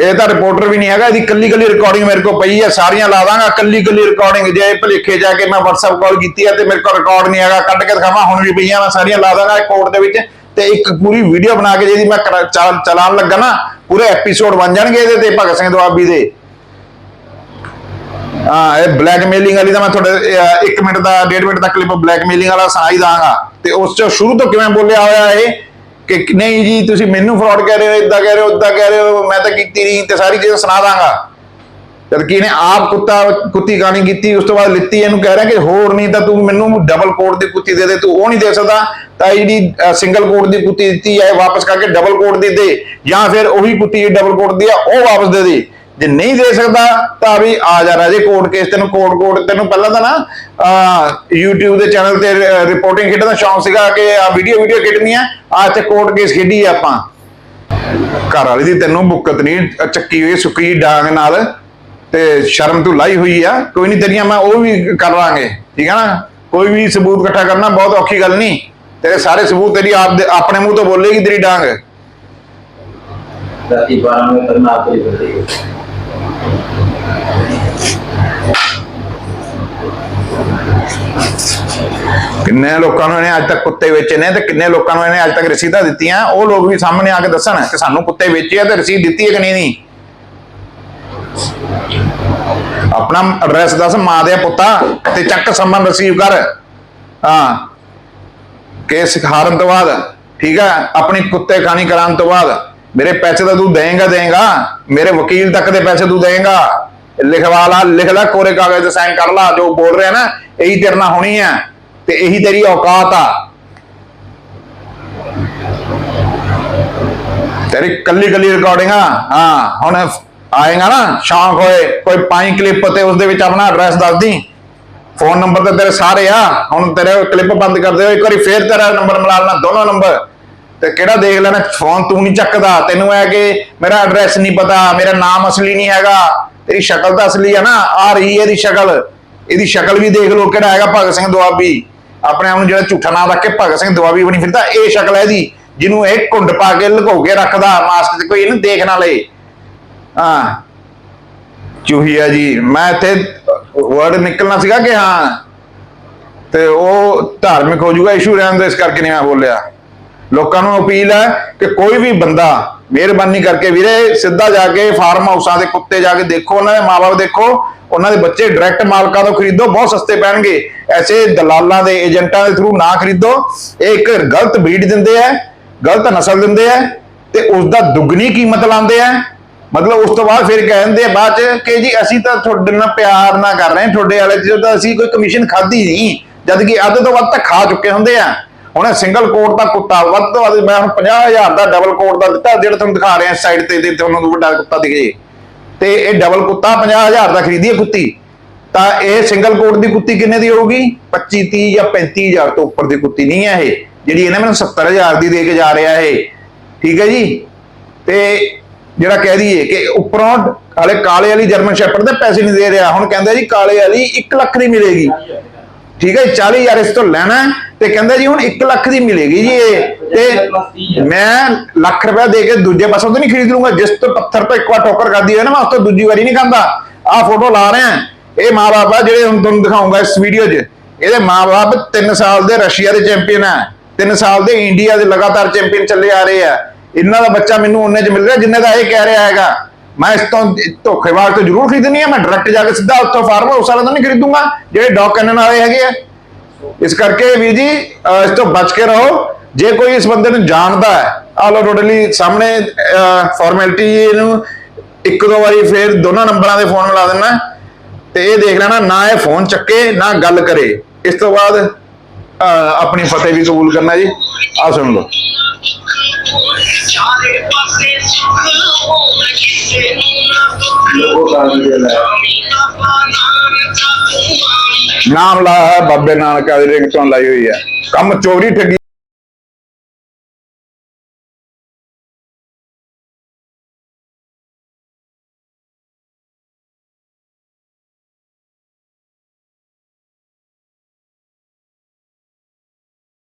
ਇਹ ਤਾਂ ਰਿਪੋਰਟਰ ਵੀ ਨਹੀਂ ਹੈਗਾ ਇਹਦੀ ਕੱਲੀ ਕੱਲੀ ਰਿਕਾਰਡਿੰਗ ਮੇਰੇ ਕੋਲ ਪਈ ਹੈ ਸਾਰੀਆਂ ਲਾ ਦਾਂਗਾ ਕੱਲੀ ਕੱਲੀ ਰਿਕਾਰਡਿੰਗ ਜੇ ਭਲੇਖੇ ਜਾ ਕੇ ਮੈਂ WhatsApp ਕਾਲ ਕੀਤੀ ਹੈ ਤੇ ਮੇਰੇ ਕੋਲ ਰਿਕਾਰਡ ਨਹੀਂ ਹੈਗਾ ਕੱਢ ਕੇ ਦਿਖਾਵਾਂ ਹੁਣ ਵੀ ਪਈਆਂ ਮੈਂ ਸਾਰੀਆਂ ਲਾ ਦਾਂਗਾ ਕੋਰਟ ਦੇ ਵਿੱਚ। ਤੇ ਇੱਕ ਪੂਰੀ ਵੀਡੀਓ ਬਣਾ ਕੇ ਜਿਹਦੀ ਮੈਂ ਚਲਾਉਣ ਲੱਗਾ ਨਾ, ਪੂਰੇ ਐਪੀਸੋਡ ਬਣ ਜਾਣਗੇ ਇਹਦੇ ਤੇ ਭਗਤ ਸਿੰਘ ਦੁਆਬੀ ਦੇ। ਹਾਂ, ਇਹ ਬਲੈਕਮੇਲਿੰਗ ਵਾਲੀ ਤਾਂ ਮੈਂ ਤੁਹਾਡੇ 1 ਮਿੰਟ ਦਾ 1.5 ਮਿੰਟ ਦਾ ਕਲਿੱਪ ਬਲੈਕਮੇਲਿੰਗ ਵਾਲਾ ਸੁਣਾਈ ਦਾਂਗਾ। ਤੇ ਉਸ ਚ ਸ਼ੁਰੂ ਤੋਂ ਕਿਵੇਂ ਬੋਲਿਆ ਹੋਇਆ ਇਹ? ਕਿ ਨਹੀਂ ਜੀ, ਤੁਸੀਂ ਮੈਨੂੰ ਫਰਾਡ ਕਹਿ ਰਹੇ ਹੋ ਇਦਾਂ ਕਹਿ ਰਹੇ ਹੋ ਉਦਾਂ ਕਹਿ ਰਹੇ ਹੋ, ਮੈਂ ਤਾਂ ਕੀਤੀ ਨਹੀਂ, ਤੇ ਸਾਰੀ ਚੀਜ਼ ਸੁਣਾ ਦਾਂਗਾ। ਜਦ ਕਿ ਇਹਨੇ ਆਪ ਕੁੱਤਾ ਕੁੱਤੀ ਗਾਣੀ ਕੀਤੀ ਉਸ ਤੋਂ ਬਾਅਦ ਲਿੱਤੀ ਇਹਨੂੰ ਕਹਿ ਰਿਹਾ ਕਿ ਹੋਰ ਨਹੀਂ ਤਾਂ ਤੂੰ ਮੈਨੂੰ ਡਬਲ ਕੋਡ ਦੀ ਕੁੱਤੀ ਦੇ ਦੇ ਤੂੰ ਉਹ ਨਹੀਂ ਦੇ ਸਕਦਾ। ਤਾਂ ਜਿਹੜੀ ਸਿੰਗਲ ਕੋਡ ਦੀ ਕੁੱਤੀ ਦਿੱਤੀ ਹੈ ਵਾਪਸ ਕਰਕੇ ਡਬਲ ਕੋਡ ਦੀ ਦੇ। ਜਾਂ ਫਿਰ ਉਹੀ ਕੁੱਤੀ ਡਬਲ ਕੋਡ ਦੀ ਆ ਉਹ ਵਾਪਸ ਦੇ ਦੇ। ਜੇ ਨਹੀਂ ਦੇ ਸਕਦਾ ਤਾਂ ਵੀ ਆ ਜਾ ਰਾਜੇ ਕੋਰਟ ਕੇਸ ਤੈਨੂੰ ਕੋਰਟ ਕੋਰਟ ਤੈਨੂੰ ਪਹਿਲਾਂ ਤਾਂ ਨਾ ਅਹ, YouTube ਦੇ ਚੈਨਲ ਤੇ ਰਿਪੋਰਟਿੰਗ ਖੇਡਣ ਦਾ ਸ਼ੌਂਕ ਸੀਗਾ ਕਿ ਆ ਵੀਡੀਓ ਵੀਡੀਓ ਖੇਡਣੀ ਆ ਆ ਇੱਥੇ ਕੋਰਟ ਕੇਸ ਖੇਡੀ ਆ ਆਪਾਂ। ਘਰ ਵਾਲੀ ਦੀ ਤੈਨੂੰ ਬੁੱਕਤ ਨਹੀਂ ਚੱਕੀ ਹੋਈ ਸੁੱਕੀ ਡਾਂਗ ਨਾਲ ਤੇ ਸ਼ਰਮ ਤੂੰ ਲਾਈ ਹੋਈ ਆ ਕੋਈ ਨਹੀਂ ਤੇਰੀਆਂ ਮੈਂ ਉਹ ਵੀ ਕਰ ਲਾਂਗੇ ਠੀਕ ਆ ਨਾ? ਕੋਈ ਵੀ ਸਬੂਤ ਇਕੱਠਾ ਕਰਨਾ ਬਹੁਤ ਔਖੀ ਗੱਲ ਨਹੀਂ ਤੇਰੇ ਸਾਰੇ ਸਬੂਤ ਤੇਰੀ ਆਪ ਦੇ ਆਪਣੇ ਮੂੰਹ ਤੋਂ ਬੋਲੇਗੀ ਤੇਰੀ ਡਾਂਗ। ਰਾਤੀ 12 ਵਜੇ ਤੱਕ ਨਾ ਕਰੀ ਫਿਰਦੀ ਕਿੰਨੇ ਲੋਕਾਂ ਨੂੰ ਇਹਨੇ ਅੱਜ ਤੱਕ ਕੁੱਤੇ ਵੇਚੇ ਨੇ ਤੇ ਕਿੰਨੇ ਲੋਕਾਂ ਨੂੰ ਇਹਨੇ ਅੱਜ ਤੱਕ ਰਸੀਦਾਂ ਦਿੱਤੀਆਂ? ਉਹ ਲੋਕ ਵੀ ਸਾਹਮਣੇ ਆ ਕੇ ਦੱਸਣ ਕਿ ਸਾਨੂੰ ਕੁੱਤੇ ਵੇਚੇ ਆ ਤੇ ਰਸੀਦ ਦਿੱਤੀ ਹੈ ਕਿ ਨਹੀਂ ਨਹੀਂ? ਆਪਣਾ ਐਡਰੈਸ ਦੱਸ, ਮਾਂ ਦੇ ਪੁੱਤਾ ਤੇ ਚੱਕ ਸੰਬੰਧ ਰਿਸੀਵ ਕਰ। ਹਾਂ। ਕੇਸ ਹਾਰਨ ਤੋਂ ਬਾਅਦ, ਠੀਕ ਹੈ, ਆਪਣੀ ਕੁੱਤੇ ਖਾਣੀ ਕਰਾਉਣ ਤੋਂ ਬਾਅਦ, ਮੇਰੇ ਪੈਸੇ ਤਾਂ ਤੂੰ ਦੇਂਗਾ ਦੇਂਗਾ। ਮੇਰੇ ਵਕੀਲ ਤੱਕ ਦੇ ਪੈਸੇ ਤੂੰ ਦੇਂਗਾ। ਲਿਖਵਾ ਲਾ, ਲਿਖ ਲੈ, ਕੋਰੇ ਕਾਗਜ਼ ਤੇ ਸਾਈਨ ਕਰ ਲਾ, ਜੋ ਬੋਲ ਰਿਹਾ ਨਾ, ਇਹੀ ਤੇਰੇ ਨਾਲ ਹੋਣੀ ਹੈ। ਤੇ ਇਹੀ ਤੇਰੀ ਔਕਾਤ ਆ। ਤੇਰੀ ਕੱਲੀ ਕੱਲੀ ਰਿਕਾਰਡਿੰਗ ਆ। ਹਾਂ, ਹੁਣ ਆਏਗਾ ਨਾ, ਸ਼ੌਂਕ ਹੋਏ, ਕੋਈ ਪਾਈ ਕਲਿੱਪ ਤੇ ਉਸ ਦੇ ਵਿੱਚ ਆਪਣਾ ਐਡਰੈਸ ਦੱਸ ਦੀ। ਫੋਨ ਨੰਬਰ ਤੇ ਤੇਰੇ ਸਾਰੇ ਆ, ਹੁਣ ਤੇਰੇ ਕਲਿੱਪ ਬੰਦ ਕਰ ਦਿਓ, ਇੱਕ ਵਾਰੀ ਫੇਰ ਤੇਰਾ ਨੰਬਰ ਮਿਲਾ ਲੈਣਾ, ਦੋਨੋਂ ਨੰਬਰ ਤੇ ਕਿਹੜਾ ਦੇਖ ਲੈਣਾ ਫੋਨ ਤੂੰ ਨਹੀਂ ਚੱਕਦਾ, ਤੈਨੂੰ ਹੈ ਕਿ ਮੇਰਾ ਐਡਰੈਸ ਨਹੀਂ ਪਤਾ, ਮੇਰਾ ਨਾਮ ਅਸਲੀ ਨਹੀਂ ਹੈਗਾ, ਤੇਰੀ ਸ਼ਕਲ ਤਾਂ ਅਸਲੀ ਆ ਨਾ, ਆ ਰਹੀ ਇਹਦੀ ਸ਼ਕਲ। ਇਹਦੀ ਸ਼ਕਲ ਵੀ ਦੇਖ ਲੋ ਕਿਹੜਾ ਹੈਗਾ, ਭਗਤ ਸਿੰਘ ਦੁਆਬੀ। ਆਪਣੇ ਆਪ ਨੂੰ ਜਿਹੜਾ ਝੂਠਾ ਨਾਮ ਰੱਖ ਕੇ ਭਗਤ ਸਿੰਘ ਦੁਆਬੀ ਬਣੀ ਫਿਰਦਾ, ਇਹ ਸ਼ਕਲ ਹੈ ਇਹਦੀ, ਜਿਹਨੂੰ ਇਹ ਘੁੰਡ ਪਾ ਕੇ ਲੁਕੋ ਕੇ ਰੱਖਦਾ ਮਾਸਕ 'ਚ ਕੋਈ ਇਹਨੂੰ ਦੇਖ ਨਾ ਲਏ। ਹਾਂ। ਚੂਹੀਆ ਜੀ, ਮੈਂ ਇੱਥੇ ਵਰਡ ਨਿਕਲਣਾ ਸੀਗਾ ਕਿ ਹਾਂ, ਤੇ ਉਹ ਧਾਰਮਿਕ ਹੋ ਜਾਊਗਾ ਇਸ਼ੂ ਰਹਿਣ ਦਾ ਇਸ ਕਰਕੇ ਨਹੀਂ ਮੈਂ ਬੋਲਿਆ। ਲੋਕਾਂ ਨੂੰ ਅਪੀਲ ਹੈ ਕਿ ਕੋਈ ਵੀ ਬੰਦਾ ਮਿਹਰਬਾਨੀ ਕਰਕੇ ਵੀਰੇ, ਸਿੱਧਾ ਜਾ ਕੇ ਫਾਰਮ ਹਾਊਸਾਂ ਦੇ ਕੁੱਤੇ ਜਾ ਕੇ ਦੇਖੋ, ਉਹਨਾਂ ਦੇ ਮਾਪੇ ਦੇਖੋ, ਉਹਨਾਂ ਦੇ ਬੱਚੇ ਡਾਇਰੈਕਟ ਮਾਲਕਾਂ ਤੋਂ ਖਰੀਦੋ, ਬਹੁਤ ਸਸਤੇ ਪੈਣਗੇ। ਐਸੇ ਦਲਾਲਾਂ ਦੇ ਏਜੰਟਾਂ ਦੇ ਥਰੂ ਨਾ ਖਰੀਦੋ। ਇਹ ਇੱਕ ਗਲਤ ਬਰੀਡ ਦਿੰਦੇ ਆ, ਗਲਤ ਨਸਲ ਦਿੰਦੇ ਆ, ਤੇ ਉਸ ਦਾ ਦੁੱਗਣੀ ਕੀਮਤ ਲਾਉਂਦੇ ਆ। ਮਤਲਬ ਉਸ ਤੋਂ ਬਾਅਦ ਫਿਰ ਕਹਿੰਦੇ ਆ ਬਾਅਦ ਚ ਕਿ ਜੀ ਅਸੀਂ ਤਾਂ ਤੁਹਾਡੇ ਨਾਲ ਪਿਆਰ ਨਾ ਕਰ ਰਹੇ ਤੁਹਾਡੇ ਵਾਲੇ ਚ ਤਾਂ ਅਸੀਂ ਕੋਈ ਕਮਿਸ਼ਨ ਖਾਧੀ ਨਹੀਂ। ਜਦ ਕਿ ਅੱਧ ਤੋਂ ਵੱਧ ਤਾਂ ਖਾ ਚੁੱਕੇ ਹੁੰਦੇ ਆ। ਹੁਣ ਸਿੰਗਲ ਕੋਟ ਦਾ ਕੁੱਤਾ, ਵੱਧ ਤੋਂ ਵੱਧ ਮੈਂ ਹੁਣ 50000 ਦਾ ਡਬਲ ਕੋਟ ਦਾ ਦਿੱਤਾ, ਜਿਹੜਾ ਤੁਹਾਨੂੰ ਦਿਖਾ ਰਿਹਾ ਸਾਈਡ ਤੇ ਤੇ ਤੁਹਾਨੂੰ ਵੱਡਾ ਕੁੱਤਾ ਦਿਖੇ ਤੇ ਇਹ ਡਬਲ ਕੁੱਤਾ 50000 ਦਾ ਖਰੀਦੀ ਹੈ ਕੁੱਤੀ। ਤਾਂ ਇਹ ਸਿੰਗਲ ਕੋਟ ਦੀ ਕੁੱਤੀ ਕਿੰਨੇ ਦੀ ਹੋਊਗੀ? 25 30 ਜਾਂ 35000 ਤੋਂ ਉੱਪਰ ਦੀ ਕੁੱਤੀ ਨਹੀਂ ਹੈ ਇਹ। ਜਿਹੜੀ ਇਹਨੇ ਮੈਨੂੰ 70000 ਦੀ ਦੇ ਕੇ ਜਾ ਰਿਹਾ ਇਹ। ਠੀਕ ਹੈ ਜੀ? ਤੇ ਜਿਹੜਾ ਕਹਿ ਦਈਏ ਕਿ ਉੱਪਰੋਂ ਹਾਲੇ ਕਾਲੇ ਵਾਲੀ ਜਰਮਨ ਸ਼ੈਪਰਡ ਦੇ ਪੈਸੇ ਨਹੀਂ ਦੇ ਰਿਹਾ। ਹੁਣ ਕਹਿੰਦਾ ਜੀ ਕਾਲੇ ਵਾਲੀ 1 ਲੱਖ ਦੀ ਮਿਲੇਗੀ। ਠੀਕ ਹੈ 40000 ਇਸ ਤੋਂ ਲੈਣਾ ਤੇ ਕਹਿੰਦਾ ਜੀ ਹੁਣ 1 ਲੱਖ ਦੀ ਮਿਲੇਗੀ ਜੀ ਇਹ। ਤੇ ਮੈਂ ਲੱਖ ਰੁਪਏ ਦੇ ਕੇ ਦੂਜੇ ਪਾਸੋਂ ਤੋਂ ਨਹੀਂ ਖਰੀਦ ਲੂੰਗਾ ਜਿਸ ਤੋਂ ਪੱਥਰ ਤੋਂ ਇੱਕ ਵਾਰ ਠੋਕਰ ਕਰਦੀ ਹੋਏ ਨਾ, ਮੈਂ ਉਸ ਤੋਂ ਦੂਜੀ ਵਾਰੀ ਨਹੀਂ ਖਾਂਦਾ। ਆਹ ਫੋਟੋ ਲਾ ਰਿਹਾ ਇਹ ਮਾਪੇ ਆ ਜਿਹੜੇ ਹੁਣ ਤੁਹਾਨੂੰ ਦਿਖਾਉਂਗਾ ਇਸ ਵੀਡੀਓ 'ਚ। ਇਹਦੇ ਮਾਪੇ 3 ਸਾਲ ਦੇ ਰਸ਼ੀਆ ਦੇ ਚੈਂਪੀਅਨ ਆ। 3 ਸਾਲ ਦੇ ਇੰਡੀਆ ਦੇ ਲਗਾਤਾਰ ਚੈਂਪੀਅਨ ਚੱਲੇ ਆ ਰਹੇ ਆ। ਇਹਨਾਂ ਦਾ ਬੱਚਾ ਮੈਨੂੰ ਉਹਨੇ 'ਚ ਮਿਲ ਰਿਹਾ, ਜਿੰਨੇ ਦਾ ਇਹ ਕਹਿ ਰਿਹਾ ਹੈਗਾ, ਮੈਂ ਇਸ ਤੋਂ ਧੋਖੇਬਾਜ਼ ਤੋਂ ਜ਼ਰੂਰ ਖਰੀਦਣੀ ਹੈ ਮੈਂ ਡਾਇਰੈਕਟ ਜਾ ਕੇ ਸਿੱਧਾ ਉੱਥੋਂ ਫਾਰਮ ਹਾਊਸ ਵਾਲਾ ਤੋਂ ਨਹੀਂ ਖਰੀਦੂੰਗਾ, ਜਿਹੜੇ ਡੌਗ ਕੈਨਨ ਵਾਲੇ ਹੈਗੇ ਆ। ਇਸ ਕਰਕੇ ਵੀਰ ਜੀ ਇਸ ਤੋਂ ਬਚ ਕੇ ਰਹੋ, ਜੇ ਕੋਈ ਇਸ ਬੰਦੇ ਨੂੰ ਜਾਣਦਾ ਹੈ ਆ ਲੋ ਟੋਟਲੀ ਸਾਹਮਣੇ ਫਾਰਮੈਲਿਟੀ ਇਹਨੂੰ, ਇੱਕ ਦੋ ਵਾਰੀ ਫੇਰ ਦੋਨਾਂ ਨੰਬਰਾਂ ਦੇ ਫੋਨ ਮਿਲਾ ਦੇਣਾ ਤੇ ਇਹ ਦੇਖ ਲੈਣਾ, ਨਾ ਇਹ ਫੋਨ ਚੱਕੇ, ਨਾ ਗੱਲ ਕਰੇ। ਇਸ ਤੋਂ ਬਾਅਦ ਆਪਣੀ ਫਤਿਹ ਵੀ ਕਬੂਲ ਕਰਨਾ ਜੀ। ਆ ਸੁਣ ਲਓ। ਚਾਰੇ ਪਾਸੇ ਸੁਖ ਹੋਣ ਕਿਸੇ ਨੂੰ ਨਾ ਦੁੱਖ ਲੋਗੋ ਕਾਲ ਦੇ ਲੈ ਨਾ ਪਾਣਾ ਚਾਹੂੰ ਨਾਮ ਲਾਇਆ ਬਾਬੇ ਨਾਨਕ ਦੀ ਰਿੰਗ ਤੋਂ ਲਾਈ ਹੋਈ ਹੈ। ਕੰਮ ਚੋਰੀ ਠੱਗੀ